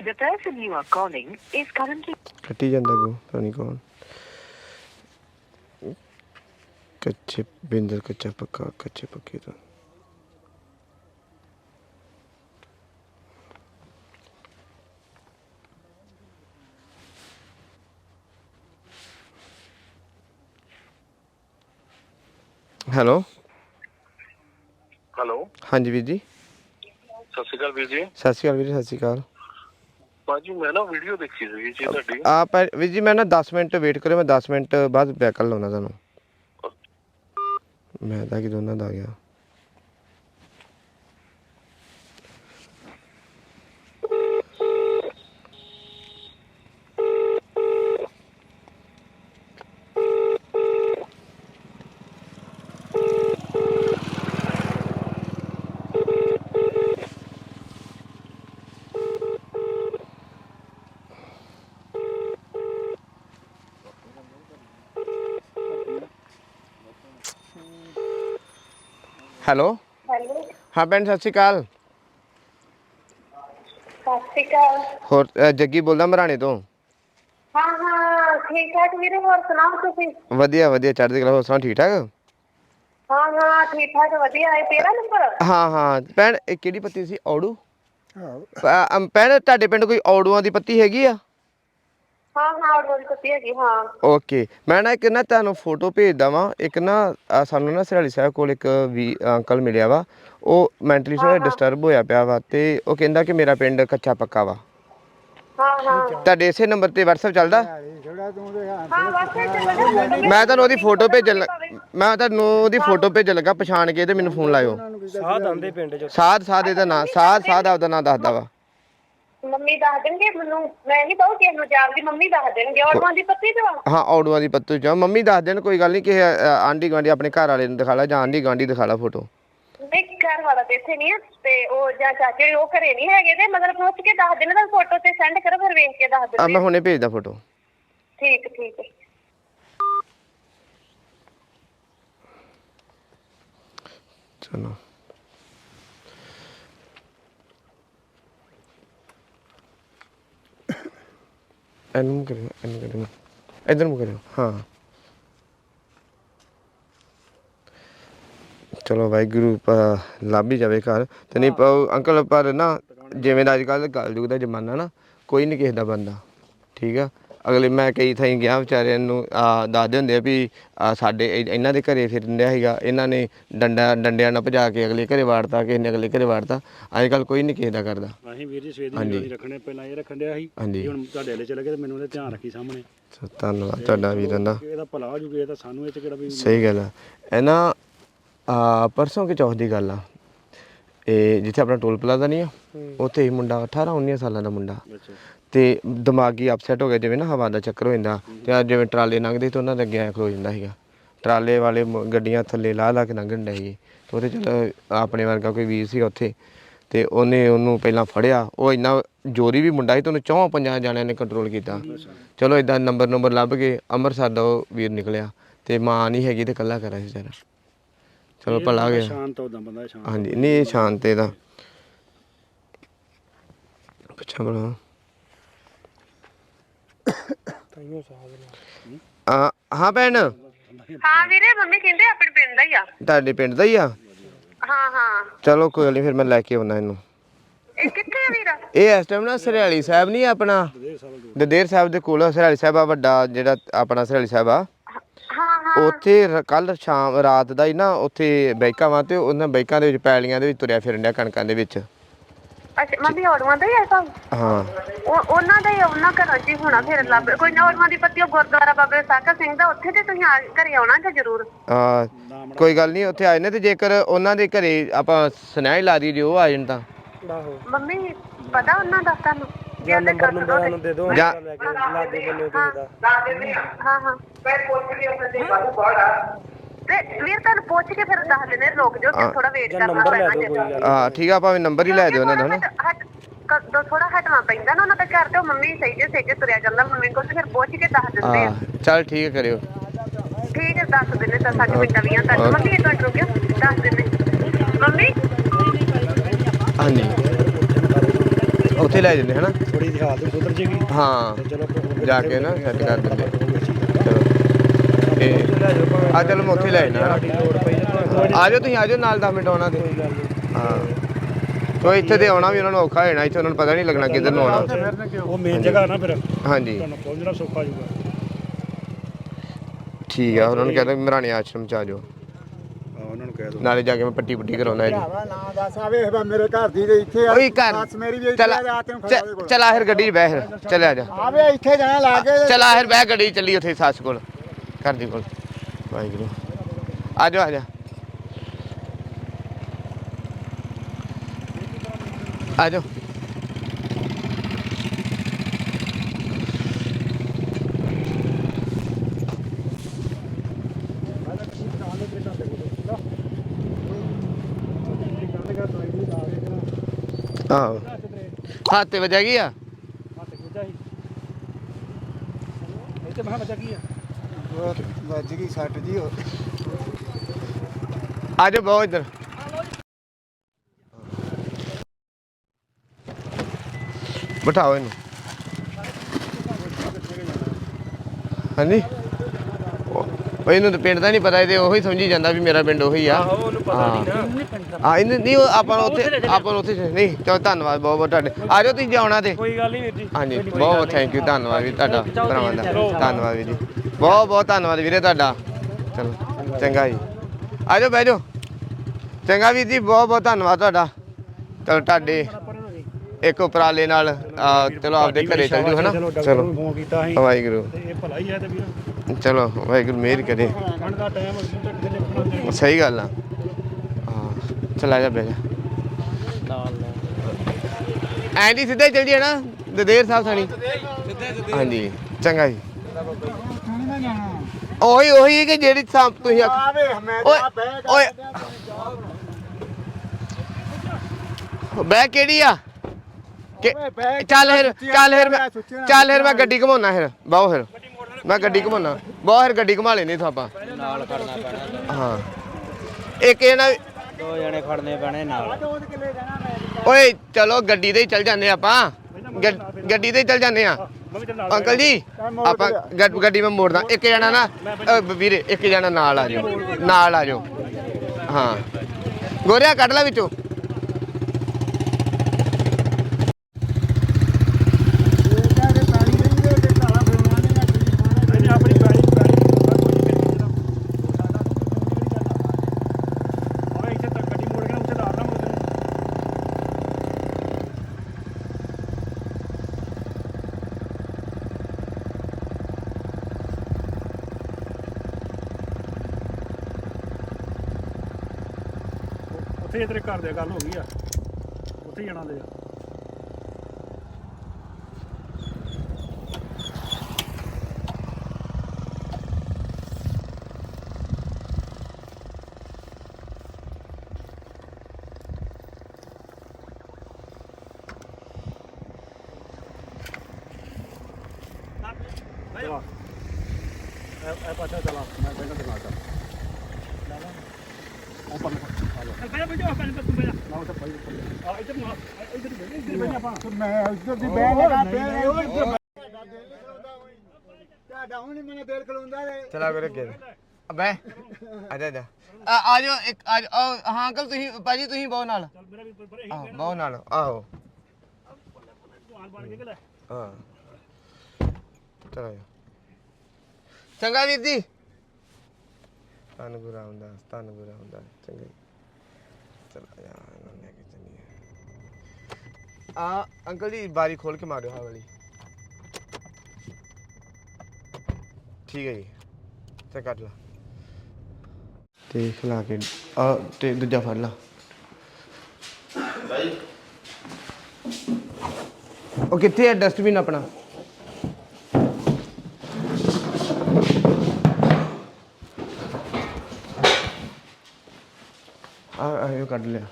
The person you are calling is currently ਕੱਟੀ ਜਾਂਦਾ ਕੋ ਪਤਾ ਨਹੀਂ ਕੌਣ। ਕੱਚੇ ਬਿੰਦਰ ਕੱਚਾ ਪੱਕਾ ਕੱਚੇ ਪੱਕੇ ਤੋਂ। ਹੈਲੋ। ਹੈਲੋ। ਹਾਂਜੀ ਵੀਰ ਜੀ। ਸਤਿ ਸ਼੍ਰੀ ਅਕਾਲ ਵੀਰ ਜੀ। ਸਤਿ ਸ਼੍ਰੀ ਅਕਾਲ ਵੀਰ ਜੀ, ਸਤਿ ਸ਼੍ਰੀ ਅਕਾਲ। ਭਾਜੀ ਮੈਂ ਨਾ ਵੀਡੀਓ ਦੇਖੀ ਸੀ ਜੀ ਤੁਹਾਡੀ। ਆਪ ਵੀਰ ਜੀ ਮੈਂ ਨਾ 10 ਮਿੰਟ ਵੇਟ ਕਰਿਓ ਮੈਂ 10 ਮਿੰਟ ਬਾਅਦ ਬੈਕ ਕਰ ਲਾਉਣਾ ਤੁਹਾਨੂੰ। ਮੈਂ ਤਾਂ ਕਿ ਦੋਨਾਂ ਦਾ ਆ ਗਿਆ। ਹੈਲੋ। ਹੈਲੋ। ਹਾਂ ਭੈਣ ਸਤਿ ਸ਼੍ਰੀ ਅਕਾਲ। ਸਤਿ ਸ਼੍ਰੀ ਅਕਾਲ। ਹੋਰ ਅ, ਜੱਗੀ ਬੋਲਦਾ ਮਰਾਣੇ ਤੋਂ? ਹਾਂ ਹਾਂ ਠੀਕ ਠਾਕ ਵੀਰੇ ਹੋਰ ਸੁਣਾਓ ਤੁਸੀਂ? ਵਧੀਆ ਵਧੀਆ ਚੜ੍ਹਦੀ ਕਲਾ ਹੋਰ ਸੁਣਾ ਠੀਕ ਠਾਕ? ਹਾਂ ਹਾਂ ਠੀਕ ਠਾਕ ਵਧੀਆ ਹੈ ਤੇਰਾ ਨੰਬਰ? ਹਾਂ ਹਾਂ ਭੈਣ ਇਹ ਕਿਹੜੀ ਪੱਤੀ ਸੀ? ਔੜੂ? ਹਾਂ। ਭੈਣ ਤੁਹਾਡੇ ਪਿੰਡ ਕੋਈ ਔੜੂਆਂ ਦੀ ਪੱਤੀ ਹੈਗੀ ਆ? ਹਾਂ ਹਾਂ ਔਰ ਕੁੱਤੀ ਹੈਗੀ ਹਾਂ। ਓਕੇ। ਮੈਂ ਨਾ ਇੱਕ ਨਾ ਤੁਹਾਨੂੰ ਫੋਟੋ ਭੇਜਦਾ ਵਾਂ ਇੱਕ ਨਾ ਅ, ਸਾਨੂੰ ਨਾ ਸਰਾਲੀ ਸਾਹਿਬ ਕੋਲ ਇੱਕ ਵੀ ਅੰਕਲ ਮਿਲਿਆ ਵਾ। ਉਹ ਮੈਂਟਲੀ ਥੋੜਾ ਡਿਸਟਰਬ ਹੋਇਆ ਪਿਆ ਵਾ ਤੇ ਉਹ ਕਹਿੰਦਾ ਕਿ ਮੇਰਾ ਪਿੰਡ ਕੱਚਾ ਪੱਕਾ ਵਾ। ਹਾਂ ਹਾਂ। ਤੁਹਾਡੇ ਇਸੇ ਨੰਬਰ ਤੇ WhatsApp ਚੱਲਦਾ? ਹਾਂ ਬਸ ਇਹ ਚੱਲਣਾ ਮੈਂ ਤੁਹਾਨੂੰ ਉਹਦੀ ਫੋਟੋ ਭੇਜਣ ਲੱਗ- ਮੈਂ ਤੁਹਾਨੂੰ ਉਹਦੀ ਫੋਟੋ ਭੇਜਣ ਲੱਗਾ ਪਛਾਣ ਕੇ ਤੇ ਮੈਨੂੰ ਫੋਨ ਲਾਇਓ। ਸਾਧ ਆਂਦੇ ਪਿੰਡ ਚ। ਸਾਧ ਸਾਧ ਇਹਦਾ ਨਾਂ ਸਾਧ ਸਾਧ ਆਪਦਾ ਨਾਂ ਦੱਸਦਾ ਵਾ। ਮੰਮੀ ਦੱਸ ਦੇਣਗੇ ਮੈਨੂੰ ਮੈਂ ਨਹੀਂ ਬਹੁਤ ਕਿਸੇ ਨੂੰ ਜਾਣਦੀ ਮੰਮੀ ਦੱਸ ਦੇਣਗੇ ਔਰਵਾਂ ਦੀ ਪੱਤੀ ਤੇ ਵਾ? ਹਾਂ ਔੜੂਆਂ ਦੀ ਪੱਤੂ ਆ। ਮੰਮੀ ਦੱਸ ਦੇਣ ਕੋਈ ਗੱਲ ਨਹੀਂ ਕਿ ਆਂਢੀ ਗੁਆਂਢੀ ਆਪਣੇ ਘਰ ਵਾਲੇ ਨੂੰ ਦਿਖਾ ਲਾ ਜਾਂ ਆਂਢੀ ਗੁਆਂਢੀ ਦਿਖਾ ਲਾ ਫੋਟੋ। ਨਹੀਂ ਘਰ ਵਾਲਾ ਤੇ ਇੱਥੇ ਨਹੀਂ ਹੈ ਤੇ ਉਹ ਜਾਂ ਚਾਚੇ ਉਹ ਘਰੇ ਨਹੀਂ ਹੈਗੇ ਤੇ ਮਗਰ ਪੁੱਛ ਕੇ ਦੱਸ ਦੇਣਾ ਤਾਂ ਫੋਟੋ ਤੇ ਸੈਂਡ ਕਰੋ ਫਿਰ ਵੇਖ ਕੇ ਦੱਸ ਆ ਦਿੰਦੇ ਮੈਂ ਹੁਣੇ ਭੇਜਦਾ ਫੋਟੋ। ਠੀਕ ਠੀਕ। ਹੈ ਚਲੋ। ਕਰਿਓ ਕਰਿਓ। ਇਧਰ ਨੂੰ ਕਰਿਓ ਹਾਂ। ਚਲੋ ਵਾਹਿਗੁਰੂ ਲੱਭ ਹੀ ਜਾਵੇ ਘਰ। ਤੇ ਨਹੀਂ ਪਾਉ ਅੰਕਲ ਪਰ ਨਾ ਜਿਵੇਂ ਦਾ ਅੱਜ ਕੱਲ ਕਲਯੁਗ ਦਾ ਜ਼ਮਾਨਾ ਨਾ ਕੋਈ ਨਹੀਂ ਕਿਸੇ ਦਾ ਬੰਦਾ ਠੀਕ ਆ? ਅਗਲੇ ਮੈਂ ਕਈ ਥਾਈਂ ਗਿਆ ਵਿਚਾਰਿਆਂ ਨੂੰ ਆ ਦੱਸਦੇ ਹੁੰਦੇ ਆ ਵੀ ਆ ਸਾਡੇ ਇ- ਇਹਨਾਂ ਦੇ ਘਰੇ ਫਿਰਨ ਡਿਆ ਸੀਗਾ ਇਹਨਾਂ ਨੇ ਡੰਡਾ ਡੰਡਿਆਂ ਨਾਲ ਭਜਾ ਕੇ ਅਗਲੇ ਘਰੇ ਵਾੜਤਾ ਕਿਸੇ ਨੇ ਅਗਲੇ ਘਰੇ ਵਾੜਤਾ। ਅੱਜ ਕੱਲ ਕੋਈ ਨਹੀਂ ਕਿਸੇ ਦਾ ਕਰਦਾ। ਅਸੀਂ ਵੀਰ ਜੀ ਸਵੇਰ ਦੀ ਨਿਗਰਾਨੀ ਰੱਖਣੇ ਪਹਿਲਾਂ ਇਹ ਰੱਖਣ ਡਿਆ ਸੀ ਹਾਂਜੀ। ਹੁਣ ਤੁਹਾਡੇ ਵਾਲੇ ਚਲੇ ਗਏ ਤੇ ਮੈਨੂੰ ਉਹਦਾ ਧਿਆਨ ਰੱਖੀ ਸਾਹਮਣੇ। ਸੋ ਧੰਨਵਾਦ ਤੁਹਾਡਾ ਵੀਰਾਂ ਦਾ। ਕਿ ਇਹਦਾ ਭਲਾ ਹੋ ਜੂਗਾ ਇਹ ਤਾਂ ਸਾਨੂੰ ਇਹ ਚ ਕਿਹੜਾ ਵੀ ਸਹੀ ਗੱਲ ਆ। ਇਹ ਨਾ ਆ ਪਰਸੋਂ ਕਿ ਚੌਥ ਦੀ ਗੱਲ ਆ? ਇਹ ਜਿੱਥੇ ਆਪਣਾ ਟੋਲ ਪਲਾਜ਼ਾ ਨਹੀਂ ਆ ਉੱਥੇ ਹੀ ਮੁੰਡਾ 18 19 ਸਾਲਾਂ ਦਾ ਮੁੰਡਾ। ਅੱਛਾ। ਤੇ ਦਿਮਾਗੀ ਅਪਸੈਟ ਹੋ ਗਿਆ ਜਿਵੇਂ ਨਾ ਹਵਾ ਦਾ ਚੱਕਰ ਹੋ ਜਾਂਦਾ ਤੇ ਆਹ ਜਿਵੇਂ ਟਰਾਲੇ ਲੰਘਦੇ ਤੇ ਉਹਨਾਂ ਦੇ ਅੱਗੇ ਐਂ ਖਲੋ ਜਾਂਦਾ ਸੀਗਾ। ਟਰਾਲੇ ਵਾਲੇ ਮ- ਗੱਡੀਆਂ ਥੱਲੇ ਲਾ ਲਾ ਕੇ ਲੰਘਣ ਡਏ ਸੀ ਤੇ ਉਹਦੇ ਚਲ ਆਪਣੇ ਵਰਗਾ ਕੋਈ ਵੀਰ ਸੀ ਉੱਥੇ ਤੇ ਉਹਨੇ ਉਹਨੂੰ ਪਹਿਲਾਂ ਫੜਿਆ ਉਹ ਇੰਨਾ ਜੋਰੀ ਵੀ ਮੁੰਡਾ ਸੀ ਤੇ ਉਹਨੂੰ ਚੌਹਾਂ ਪੰਜਾਂ ਜਾਣਿਆਂ ਨੇ ਕੰਟਰੋਲ ਕੀਤਾ। ਚਲੋ ਇਦਾਂ ਨੰਬਰ ਨੰਬਰ ਲੱਭ ਕੇ ਅੰਮ੍ਰਿਤਸਰ ਦਾ ਉਹ ਵੀਰ ਨਿਕਲਿਆ ਤੇ ਮਾਂ ਨਹੀਂ ਹੈਗੀ ਤੇ ਇਕੱਲਾ ਕਰਿਆ ਸੀ ਵਿਚਾਰਾ। ਚਲੋ ਭਲਾ ਗਿਆ। ਸ਼ਾਂਤ ਉਹਦਾ ਬੰਦਾ ਸ਼ਾਂਤ ਹਾਂਜੀ ਨਹੀਂ ਇਹ ਸ਼ਾਂਤ ਇਹਦਾ। ਪੁੱਛਾਂ ਆ ਹਾਂ ਭੈਣ? ਹਾਂ ਵੀਰੇ ਮੰਮੀ ਕਹਿੰਦੇ ਆਪਣੇ ਪਿੰਡ ਦਾ ਹੀ ਆ। ਤੁਹਾਡੇ ਪਿੰਡ ਦਾ ਹੀ ਆ? ਹਾਂ ਹਾਂ। ਚਲੋ ਕੋਈ ਗੱਲ ਨਹੀਂ ਫਿਰ ਮੈਂ ਲੈ ਕੇ ਆਉਣਾ ਇਹਨੂੰ। ਇਹ ਕਿੱਥੇ ਆ ਵੀਰਾ? ਇਹ ਇਸ ਟਾਈਮ ਨਾ ਸਰਿਆਲੀ ਸਾਹਿਬ ਨਹੀਂ ਆਪਣਾ? ਦਦੇਰ ਸਾਹਿਬ ਦੇ ਕੋਲ ਸਰਿਆਲੀ ਸਾਹਿਬ ਆ ਵੱਡਾ ਜਿਹੜਾ ਆਪਣਾ ਸਰਿਆਲੀ ਸਾਹਿਬ ਆ। ਹਾਂ ਹਾਂ। ਉੱਥੇ ਕੱਲ ਸ਼ਾਮ ਰਾਤ ਦਾ ਹੀ ਨਾ ਉੱਥੇ ਬਾਈਕਾਂ ਵਾਂ ਤੇ ਉਹਨਾਂ ਬਾਈਕਾਂ ਦੇ ਵਿੱਚ ਪੈਲੀਆਂ ਦੇ ਵਿੱਚ ਤੁਰਿਆ ਫਿਰਨ ਡਿਆ ਕਣਕਾਂ ਦੇ ਵਿੱਚ। ਅੱਛਾ ਮੰਮੀ ਔਰਵਾਂ ਦਾ ਹੀ ਆ ਸਭ। ਹਾਂ। ਉਹ ਉਹਨਾਂ ਦਾ ਹੀ ਆ, ਉਹਨਾਂ ਘਰਾਂ 'ਚ ਹੀ ਹੋਣਾ ਫਿਰ ਲੱਭ। ਕੋਈ ਨਾ ਔਰਵਾਂ ਦੀ ਪੱਤੀ ਉਹ ਗੁਰਦੁਆਰਾ ਬਾਬਾ ਸਾਕਾ ਸਿੰਘ ਦਾ ਉੱਥੇ ਤੇ ਤੁਸੀਂ ਆ ਘਰੇ ਆਉਣਾ ਜੇ ਜ਼ਰੂਰ? ਆ ਕੋਈ ਗੱਲ ਨਹੀਂ ਉੱਥੇ ਆ ਜਾਂਦੇ ਤੇ ਜੇਕਰ ਉਹਨਾਂ ਦੇ ਘਰੇ ਆਪਾਂ ਸੁਨੇਹਾ ਹੀ ਲਾ ਦੀ ਜੇ ਉਹ ਆ ਜਾਣ ਤਾਂ। ਆਹੋ। ਮੰਮੀ ਪਤਾ ਉਹਨਾਂ ਦਾ ਤੁਹਾਨੂੰ? ਜੇ ਉਹਦੇ ਨੰਬਰ ਕਰ ਨੰਬਰ ਦੋ ਸਾਨੂੰ ਦੇ ਦਿਓ ਜਾਂ- ਲੈ ਕੇ ਲਾਗੇ ਬੰਨੇ ਕਿਸੇ ਦਾ। ਹਾਂ ਹਾਂ। ਪੁੱਛ ਕੇ ਫਿਰ ਦੱਸ ਦਿੰਦੇ ਰੁਕ ਜਾਓ ਫਿਰ ਥੋੜਾ ਵੇਟ ਜਾਂ ਕਰਨਾ ਨੰਬਰ ਲੈ ਪੈਣਾ ਦਿਓ ਜੇ ਕੋਈ ਗੱਲ। ਆ ਠੀਕ ਆ ਭਾਵੇਂ ਨੰਬਰ ਹੀ ਲੈ ਦਿਓ ਉਹਨਾਂ ਦਾ ਹਨਾ ਕਦੋਂ ਥੋੜਾ ਹਟਣਾ ਪੈਂਦਾ ਨਾ ਉਹਨਾਂ ਦੇ ਘਰ ਤੇ ਉਹ ਮੰਮੀ ਸਹੀ ਜੇ ਸਹੀ ਜੇ ਤੁਰਿਆ ਜਾਂਦਾ ਮੰਮੀ ਕੋਲ ਤੇ ਫਿਰ ਪੁੱਛ ਕੇ ਦੱਸ ਦਿੰਦੇ ਆ। ਆ ਚੱਲ ਠੀਕ ਹੈ ਕਰਿਓ। ਠੀਕ ਹੈ ਦੱਸ ਦਿੰਦੇ ਤਾਂ ਸਾਡੇ ਪਿੰਡਾਂ ਵੀਆਂ ਤੱਕ ਮੰਮੀ ਇੱਕ ਮਿੰਟ ਰੁਕਿਓ ਦੱਸ ਦਿੰਦੇ ਮੰਮੀ? ਹਾਂਜੀ। ਉੱਥੇ ਲੈ ਜਾਂਦੇ ਹਨਾ? ਥੋੜੀ ਜਿਹੀ ਹਾਲਤ ਵੀ ਸੁਧਰ ਜੇਗੀ। ਹਾਂ ਚਲੋ ਫਿਰ ਹੋਰ ਜਾ ਕੇ ਨਾ ਸੈੱਟ ਕਰ ਦਿੰਦੇ ਇਹ ਆ ਚਲੋ ਮੈਂ ਉੱਥੇ ਲੈ ਜਾਣਾ। ਆ ਜਾਓ ਤੁਸੀਂ ਆ ਜਾਓ ਨਾਲ 10 ਮਿੰਟ ਆਉਣਾ ਤੇ। ਹਾਂ। ਕੋਈ ਇੱਥੇ ਤੇ ਆਉਣਾ ਵੀ ਉਹਨਾਂ ਨੂੰ ਔਖਾ ਹੋ ਜਾਣਾ ਇੱਥੇ ਉਹਨਾਂ ਨੂੰ ਪਤਾ ਨਹੀਂ ਲੱਗਣਾ ਕਿੱਧਰ ਨੂੰ ਆਉਣਾ। ਉਹ ਮੇਨ ਜਗ੍ਹਾ ਨਾ ਫਿਰ। ਹਾਂਜੀ। ਤੁਹਾਨੂੰ ਪਹੁੰਚਣਾ ਸੌਖਾ ਜੂਗਾ ਠੀਕ ਆ ਉਹਨਾਂ ਨੂੰ ਕਹਿੰਦਾ ਮਰਾਣੇ ਆਸ਼ਰਮ ਚ ਆ ਜਾਓ। ਹਾਂ ਉਹਨਾਂ ਨੂੰ ਕਹਿ ਦਿਓ ਨਾਲੇ ਜਾ ਕੇ ਮੈਂ ਪੱਟੀ ਪੁੱਟੀ ਕਰਾਉਣਾ ਜੀ ਨਾ ਦੱਸ ਆਵੇ ਮੇਰੇ ਘਰ ਦੀ ਤੇ ਇੱਥੇ ਆ। ਓਏ ਘਰ ਬਸ ਮੇਰੀ ਵੀ ਇੱਥੇ ਚਲ ਰਾਤ ਨੂੰ ਖੜਾ ਉਹਦੇ ਕੋਲ ਚਲ ਆਹਿਰ ਗੱਡੀ 'ਚ ਬਹਿ ਫਿਰ। ਚੱਲ ਆ ਜਾ। ਆਵੇ ਇੱਥੇ ਜਾਣਾ ਲਾ ਕੇ। ਚਲ ਆਹਿਰ ਬਹਿ ਗੱਡੀ 'ਚ ਚੱਲੀ ਉੱਥੇ ਸੱਸ ਕੋਲ। ਘਰ ਦੀ ਕੋਲ। ਵਾਹਿਗੁਰੂ। ਆ ਜਾ ਆ ਜਾ ਆ ਜਾ ਆਹੋ। ਹੱਥ ਤੇ ਵਜਾ ਗਈ ਆ? ਇੱਥੇ ਮਹਾਂ ਬੱਚਾ ਕੀ ਆ? ਵੱਜ ਗਈ ਇਧਰ। ਬਿਠਾਓ ਇਹਨੂੰ। ਹਾਂਜੀ। ਉਹ ਇਹਨੂੰ ਤਾਂ ਪਿੰਡ ਦਾ ਨਹੀਂ ਪਤਾ ਇਹਦੇ ਉਹੀ ਸਮਝੀ ਜਾਂਦਾ ਵੀ ਮੇਰਾ ਪਿੰਡ ਉਹੀ ਆ। ਆਹੋ ਉਹਨੂੰ ਪਤਾ ਨਹੀਂ ਨਾ ਹਾਂ ਇਹਨੂੰ ਨਹੀਂ ਆਪਾਂ ਉੱਥੇ ਆਪਾਂ ਉੱਥੇ ਨਹੀਂ ਚਲੋ ਧੰਨਵਾਦ ਬਹੁਤ ਬਹੁਤ ਤੁਹਾਡੇ। ਆ ਜਾਓ ਤੁਸੀਂ ਜਾਉਣਾ ਤੇ ਕੋਈ ਗੱਲ ਨਹੀਂ ਵੀਰ ਜੀ। ਹਾਂਜੀ ਬਹੁਤ ਥੈਂਕ ਯੂ ਧੰਨਵਾਦ ਵੀ ਤੁਹਾਡਾ ਭਰਾਵਾਂ ਦਾ। ਧੰਨਵਾਦ ਵੀਰ ਜੀ। ਬਹੁਤ ਬਹੁਤ ਧੰਨਵਾਦ ਵੀਰੇ ਤੁਹਾਡਾ। ਚਲੋ, ਚੰਗਾ ਜੀ। ਆ ਜਾਓ, ਬਹਿ ਜਾਓ। ਚੰਗਾ ਵੀਰ ਜੀ, ਬਹੁਤ ਬਹੁਤ ਧੰਨਵਾਦ ਤੁਹਾਡਾ। ਚਲੋ, ਤੁਹਾਡੇ ਇੱਕ ਉਪਰਾਲੇ ਨਾਲ ਚਲੋ, ਆਪਦੇ ਘਰੇ ਚੱਲ ਜਾਓ, ਹਨਾ? ਚਲੋ, ਵਾਹਿਗੁਰੂ। ਇਹ ਭਲਾ ਹੀ ਹੈ ਤੇ ਵੀਰ ਚਲੋ, ਵਾਹਿਗੁਰੂ, ਮਿਹਰ ਕਰੇ। ਸਹੀ ਗੱਲ ਆ। ਹਾਂ, ਚਲਾ ਜਾ, ਬਹਿ ਜਾ। ਐਂਡੀ ਸਿੱਧਾ ਹੀ ਚੱਲ ਜੀ ਨਾ ਦਦੇਰ ਸਾਹਿਬ ਸਾਣੀ ਹਾਂਜੀ, ਚੰਗਾ ਜੀ। ਉਹੀ ਉਹੀ ਕਿ ਜਿਹੜੀ ਸਾਂ ਤੁਸੀਂ ਆਖ- ਓਏ ਓਏ। ਬੈ ਕਿਹੜੀ ਆ? ਕਿ- ਚੱਲ ਫਿਰ ਚੱਲ ਫਿਰ ਮੈਂ ਚੱਲ ਫਿਰ ਮੈਂ ਗੱਡੀ ਘਮਾਉਣਾ ਫਿਰ ਬਾਹੋ ਫਿਰ। ਮੈਂ ਗੱਡੀ ਘਮਾਉਣਾ। ਬਾਹੋ ਫਿਰ ਗੱਡੀ ਘਮਾ ਲੈਨੇ ਆਪਾਂ। ਨਾਲ ਖੜਨਾ ਪੈਣਾ। ਹਾਂ। ਇੱਕ ਇਹ ਨਾ ਦੋ ਜਣੇ ਖੜਨੇ ਪੈਣੇ ਨਾਲ। ਓਏ ਚਲੋ ਗੱਡੀ ਤੇ ਹੀ ਚੱਲ ਜਾਂਦੇ ਆਪਾਂ। ਗੱਡ- ਗੱਡੀ ਤੇ ਹੀ ਚੱਲ ਜਾਂਦੇ ਆ। ਅੰਕਲ ਜੀ ਆਪਾਂ ਗੱਡ- ਗੱਡੀ ਮੈਂ ਮੋੜਦਾ। ਇੱਕ ਜਣਾ ਨਾ ਅ, ਵੀਰੇ ਇੱਕ ਜਣਾ ਨਾਲ ਆ ਜਾਓ। ਨਾਲ ਆ ਜਾਓ। ਹਾਂ। ਗੋਰਿਆ ਕੱਢ ਲੈ ਵਿੱਚੋਂ ਨਹੀਂ ਆਪਣੀ ਪੈਲੀ ਪੈਲੀ ਕੋਈ ਨਹੀਂ ਜਿਹੜਾ ਆਵੇ ਇੱਥੇ ਤੱਕ ਗੱਡੀ ਮੋੜ ਕੇ ਨਾ ਉੱਥੇ ਲਾ ਦਾਂ ਮੁੰਡੇ ਉੱਥੇ ਹੀ ਤੇਰੇ ਘਰ ਦੇ ਗੱਲ ਹੋ ਗਈ ਆ। ਉੱਥੇ ਹੀ ਜਾਣਾ ਦੇ ਆ ਚਲਾ ਇਹ ਇਹ ਪਾਸੇ ਚਲਾ ਮੈਂ ਪਹਿਲਾਂ ਦਿਖਾ ਤਾ ਉਹ ਪਰ ਆ ਜਾ ਪਹਿਲਾਂ ਬੈਠੋ ਪਹਿਲਾਂ ਤੂੰ ਬੈਠਾ ਨਾ ਉਹ ਤਾਂ ਭਾਈ ਆ ਇੱਧਰ ਨਾ ਇੱਧਰ ਬੈਠ ਇੱਧਰ ਬੈਠ ਆਪਾਂ ਮੈਂ ਇੱਧਰ ਦੀ ਬੈਠ ਲਗਾ ਬੈਠ ਚਲਾ ਵੀਰੇ ਅੱਗੇ। ਅਬੇ ਆ ਜਾ ਜਾ। ਆ ਆ ਜਾਓ ਇੱਕ ਆ ਜਾਓ। ਆਓ, ਹਾਂ ਅੰਕਲ ਤੁਸੀਂ ਭਾਜੀ ਤੁਸੀਂ ਬਹੁ ਨਾਲ। ਆਹੋ ਬਹੁ ਨਾਲ। ਆਹੋ। ਬਣ ਕੇ ਲੈ ਹਾਂ। ਚਲੋ ਜੀ। ਚੰਗਾ ਵੀਰ ਜੀ। ਧੰਨ ਗੁਰੂ ਰਾਮਦਾਸ ਧੰਨ ਗੁਰੂ ਰਾਮਦਾਸ। ਚੰਗਾ ਜੀ। ਚਲ ਯਾਰ ਇਹਨਾਂ ਨੇ ਆ ਅੰਕਲ ਜੀ ਬਾਰੀ ਖੋਲ ਕੇ ਮਾਰਿਓ ਹਾਂ ਵਾਲੀ। ਠੀਕ ਹੈ ਜੀ। ਤੇ ਕੱਟ ਲਾ। ਤੇ ਖਿਲਾ ਕੇ ਆ ਤੇ ਦੂਜਾ ਫੜ ਲਾ। ਉਹ ਕਿੱਥੇ ਹੈ ਡਸਟਬਿਨ ਆਪਣਾ? ਆ ਆ ਇਹ ਕੱਢ ਲਿਆ।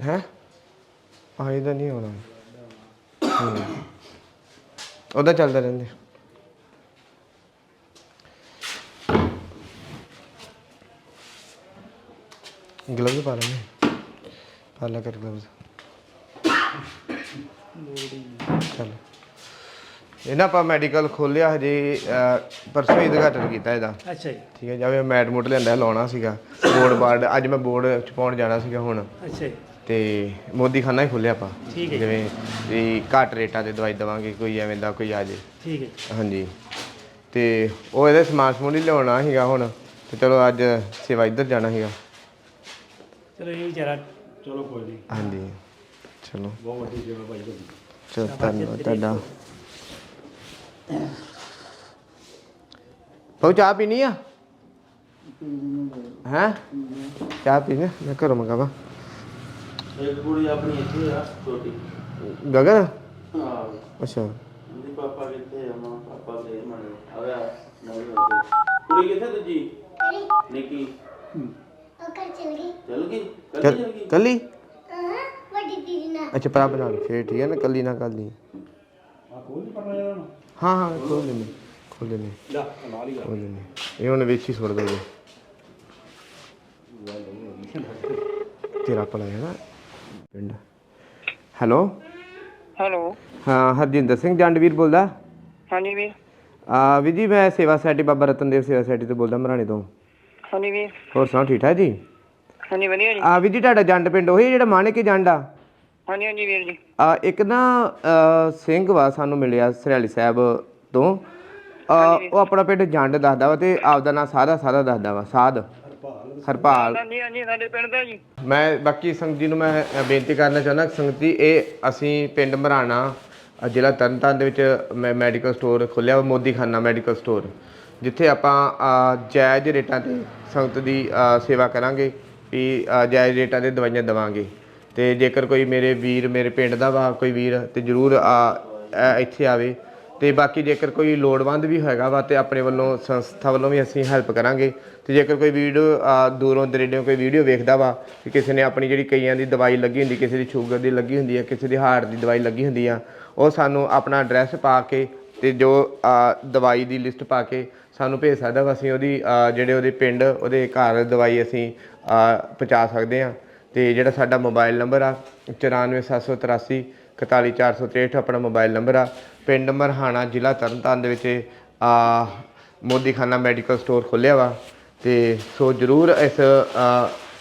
ਹੈ? ਆ ਇਹਦਾ ਨਹੀਂ ਹੋਣਾ। ਉਹਦਾ ਚੱਲਦਾ ਰਹਿੰਦੇ। ਗਲਵਜ਼ ਪਾ ਲੈਣੇ ਪਾ ਲਾ ਕਰ ਗਲਵਜ਼। ਚਲ। ਇਹ ਨਾ ਆਪਾਂ ਮੈਡੀਕਲ ਖੋਲਿਆ ਹਜੇ ਅਹ, ਪਰਸੋਂ ਹੀ ਉਦਘਾਟਨ ਕੀਤਾ ਇਹਦਾ। ਅੱਛਾ ਜੀ। ਠੀਕ ਹੈ ਜਾਵੇ ਮੈਟ ਮੂਟ ਲਿਆਂਦਾ ਲਾਉਣਾ ਸੀਗਾ। ਬੋਰਡ ਬਾਰਡ ਅੱਜ ਮੈਂ ਬੋਰਡ ਛਪਾਉਣ ਜਾਣਾ ਸੀਗਾ ਹੁਣ। ਅੱਛਾ ਜੀ। ਤੇ ਮੋਦੀ ਖਾਨਾ ਹੀ ਖੋਲਿਆ ਆਪਾਂ। ਠੀਕ ਹੈ। ਜਿਵੇਂ ਵੀ ਘੱਟ ਰੇਟਾਂ ਤੇ ਦਵਾਈ ਦਵਾਂਗੇ ਕੋਈ ਐਵੇਂ ਦਾ ਕੋਈ ਆ ਜੇ। ਠੀਕ ਹੈ ਹਾਂਜੀ। ਤੇ ਉਹ ਇਹਦੇ ਸਮਾਨ ਸਮੂਨ ਹੀ ਲਿਆਉਣਾ ਸੀਗਾ ਹੁਣ। ਤੇ ਚਲੋ ਅੱਜ ਸੇਵਾ ਇੱਧਰ ਜਾਣਾ ਸੀਗਾ। ਚਲੋ ਇਹ ਵਿਚਾਰਾ ਚਲੋ ਕੋਈ ਨਹੀਂ। ਹਾਂਜੀ। ਚਲੋ। ਬਹੁਤ ਵੱਡੀ ਸੇਵਾ ਭਾਈ ਤੁਹਾਡੀ। ਚਲੋ ਧੰਨਵਾਦ ਤੁਹਾਡਾ। ਬਹੁ ਚਾਹ ਪੀਣੀ ਆ। ਹੈ? ਚਾਹ ਪੀਣੀ ਆ? ਮੈਂ ਘਰੋਂ ਮੰਗਾਵਾ। ਗਗਨ? ਅੱਛਾ। ਉਹਦੇ ਪਾਪਾ ਕਿੱਥੇ ਆ? ਮਾਂ ਪਾਪਾ ਦੇ ਮਣੇ ਆਇਆ ਨਹੀਂ ਕੁੜੀ ਕਿੱਥੇ ਦੂਜੀ? ਨਿੱਕੀ। ਉਹ ਘਰ ਚਲ ਗਈ। ਚਲ ਗਈ? ਕੱਲੀ ਚਲ ਹਾਂ ਵੱਡੀ ਦੀਦੀ ਨਾਲ। ਅੱਛਾ ਭਰਾ ਬਣਾ ਲਈ ਫੇਰ ਠੀਕ ਹੈ ਨਾ ਕੱਲੀ ਨਾ ਕੱਲੀ ਆ ਕੋਈ ਨਹੀਂ ਪੜਨਾ ਹਾਂ ਹਾਂ ਖੋਲ ਲੈਨੇ ਖੋਲ ਲੈਨੇ ਲੈ ਇਹ ਉਹਨੇ ਵੇਖੀ ਸੁੱਟ ਦੇ ਤੇਰਾ ਪਲਾ ਨਾ। ਪਿੰਡ। ਹੈਲੋ। ਹੈਲੋ। ਹਾਂ ਹਰਜਿੰਦਰ ਸਿੰਘ ਜੰਡਵੀਰ ਬੋਲਦਾ? ਹਾਂਜੀ ਵੀਰ। ਆ ਵੀ ਜੀ ਮੈਂ ਸੇਵਾ ਸੋਸਾਇਟੀ ਬਾਬਾ ਰਤਨਦੇਵ ਸੇਵਾ ਸੋਸਾਇਟੀ ਤੋਂ ਬੋਲਦਾ ਮਰਾਣੇ ਤੋਂ। ਹਾਂਜੀ ਵੀਰ। ਹੋਰ ਸੁਣਾਓ ਠੀਕ ਠਾਕ ਜੀ? ਹਾਂਜੀ ਵਧੀਆ ਜੀ। ਆ ਵੀ ਜੀ ਤੁਹਾਡਾ ਜੰਡ ਪਿੰਡ ਉਹੀ ਜਿਹੜਾ ਮਾਣੇ ਕੇ ਜੰਡ ਆ? ਹਾਂਜੀ ਹਾਂਜੀ ਵੀਰ ਜੀ। ਆ ਇੱਕ ਨਾ ਅ, ਸਿੰਘ ਵਾ ਸਾਨੂੰ ਮਿਲਿਆ ਸਰਿਆਲੀ ਸਾਹਿਬ ਤੋਂ। ਉਹ ਆਪਣਾ ਪਿੰਡ ਜੰਡ ਦੱਸਦਾ ਵਾ ਤੇ ਆਪਦਾ ਨਾਂ ਸਾਦਾ ਸਾਦਾ ਦੱਸਦਾ ਵਾ ਸਾਧ। ਹਰਪਾਲ। ਹਾਂਜੀ ਹਾਂਜੀ ਸਾਡੇ ਪਿੰਡ ਦਾ ਜੀ। ਮੈਂ ਬਾਕੀ ਸੰਗਤ ਜੀ ਨੂੰ ਮੈਂ ਅ, ਬੇਨਤੀ ਕਰਨਾ ਚਾਹੁੰਦਾ ਕਿ ਸੰਗਤ ਜੀ ਇਹ ਅਸੀਂ ਪਿੰਡ ਮਰਾਣਾ ਅ, ਜ਼ਿਲ੍ਹਾ ਤਰਨਤਾਰਨ ਦੇ ਵਿੱਚ ਮੈਂ ਮੈਡੀਕਲ ਸਟੋਰ ਖੋਲਿਆ ਵਾ ਮੋਦੀ ਖਾਨਾ ਮੈਡੀਕਲ ਸਟੋਰ ਜਿੱਥੇ ਆਪਾਂ ਅ, ਜਾਇਜ਼ ਰੇਟਾਂ ਤੇ ਸੰਗਤ ਦੀ ਅ, ਸੇਵਾ ਕਰਾਂਗੇ ਵੀ ਅ, ਜਾਇਜ਼ ਰੇਟਾਂ ਤੇ ਦਵਾਈਆਂ ਦਵਾਂਗੇ। ਤੇ ਜੇਕਰ ਕੋਈ ਮੇਰੇ ਵੀਰ ਮੇਰੇ ਪਿੰਡ ਦਾ ਵਾ ਕੋਈ ਵੀਰ ਤੇ ਜਰੂਰ ਇੱਥੇ ਆਵੇ ਤੇ ਬਾਕੀ ਜੇਕਰ ਕੋਈ ਲੋੜਵੰਦ ਵੀ ਹੈਗਾ ਵਾ ਤੇ ਆਪਣੇ ਵੱਲੋਂ ਸੰਸਥਾ ਵੱਲੋਂ ਵੀ ਅਸੀਂ ਹੈਲਪ ਕਰਾਂਗੇ। ਤੇ ਜੇਕਰ ਕੋਈ ਵੀਡੀਓ ਦੂਰੋਂ ਦਰੇਡਿਓਂ ਕੋਈ ਵੀਡੀਓ ਵੇਖਦਾ ਵਾ ਕਿ ਕਿਸੇ ਨੇ ਆਪਣੀ ਜਿਹੜੀ ਕਈਆਂ ਦੀ ਦਵਾਈ ਲੱਗੀ ਹੁੰਦੀ, ਕਿਸੇ ਦੀ ਸ਼ੂਗਰ ਦੀ ਲੱਗੀ ਹੁੰਦੀ ਹੈ ਕਿਸੇ ਦੀ ਹਾਰਟ ਦੀ ਦਵਾਈ ਲੱਗੀ ਹੁੰਦੀ ਆ, ਉਹ ਸਾਨੂੰ ਆਪਣਾ ਐਡਰੈਸ ਪਾ ਕੇ ਤੇ ਜੋ ਦਵਾਈ ਦੀ ਲਿਸਟ ਪਾ ਕੇ ਸਾਨੂੰ ਭੇਜ ਸਕਦਾ ਵਾ। ਅਸੀਂ ਉਹਦੀ ਜਿਹੜੇ ਉਹਦੇ ਪਿੰਡ, ਉਹਦੇ ਘਰ ਦਵਾਈ ਅਸੀਂ ਪਹੁੰਚਾ ਸਕਦੇ ਆ। ਤੇ ਜਿਹੜਾ ਸਾਡਾ ਮੋਬਾਈਲ ਨੰਬਰ ਆ 94783 41463 ਆਪਣਾ ਮੋਬਾਈਲ ਨੰਬਰ ਆ। ਪਿੰਡ ਮਰਹਾਣਾ ਜ਼ਿਲ੍ਹਾ ਤਰਨਤਾਰਨ ਦੇ ਵਿੱਚ, ਆ ਮੋਦੀ ਮੈਡੀਕਲ ਸਟੋਰ ਖੋਲਿਆ ਵਾ। ਤੇ ਸੋ ਜਰੂਰ ਇਸ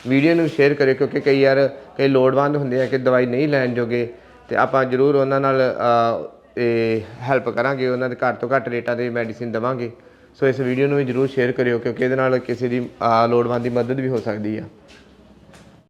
ਵੀਡੀਓ ਨੂੰ ਸ਼ੇਅਰ ਕਰਿਓ, ਕਿਉਂਕਿ ਕਈ ਯਾਰ ਕਈ ਲੋੜਵੰਦ ਹੁੰਦੇ ਆ ਕਿ ਦਵਾਈ ਨਹੀਂ ਲੈਣ ਜੋਗੇ। ਤੇ ਆਪਾਂ ਜਰੂਰ ਉਹਨਾਂ ਨਾਲ ਇਹ ਹੈਲਪ ਕਰਾਂਗੇ, ਉਹਨਾਂ ਦੇ ਘੱਟ ਤੋਂ ਘੱਟ ਰੇਟਾਂ ਤੇ ਮੈਡੀਸਿਨ ਦਵਾਂਗੇ। ਸੋ ਇਸ ਵੀਡੀਓ ਨੂੰ ਵੀ ਜਰੂਰ ਸ਼ੇਅਰ ਕਰਿਓ, ਕਿਉਂਕਿ ਇਹਦੇ ਨਾਲ ਕਿਸੇ ਦੀ ਲੋੜਵੰਦ ਦੀ ਮਦਦ ਵੀ ਹੋ ਸਕਦੀ ਆ।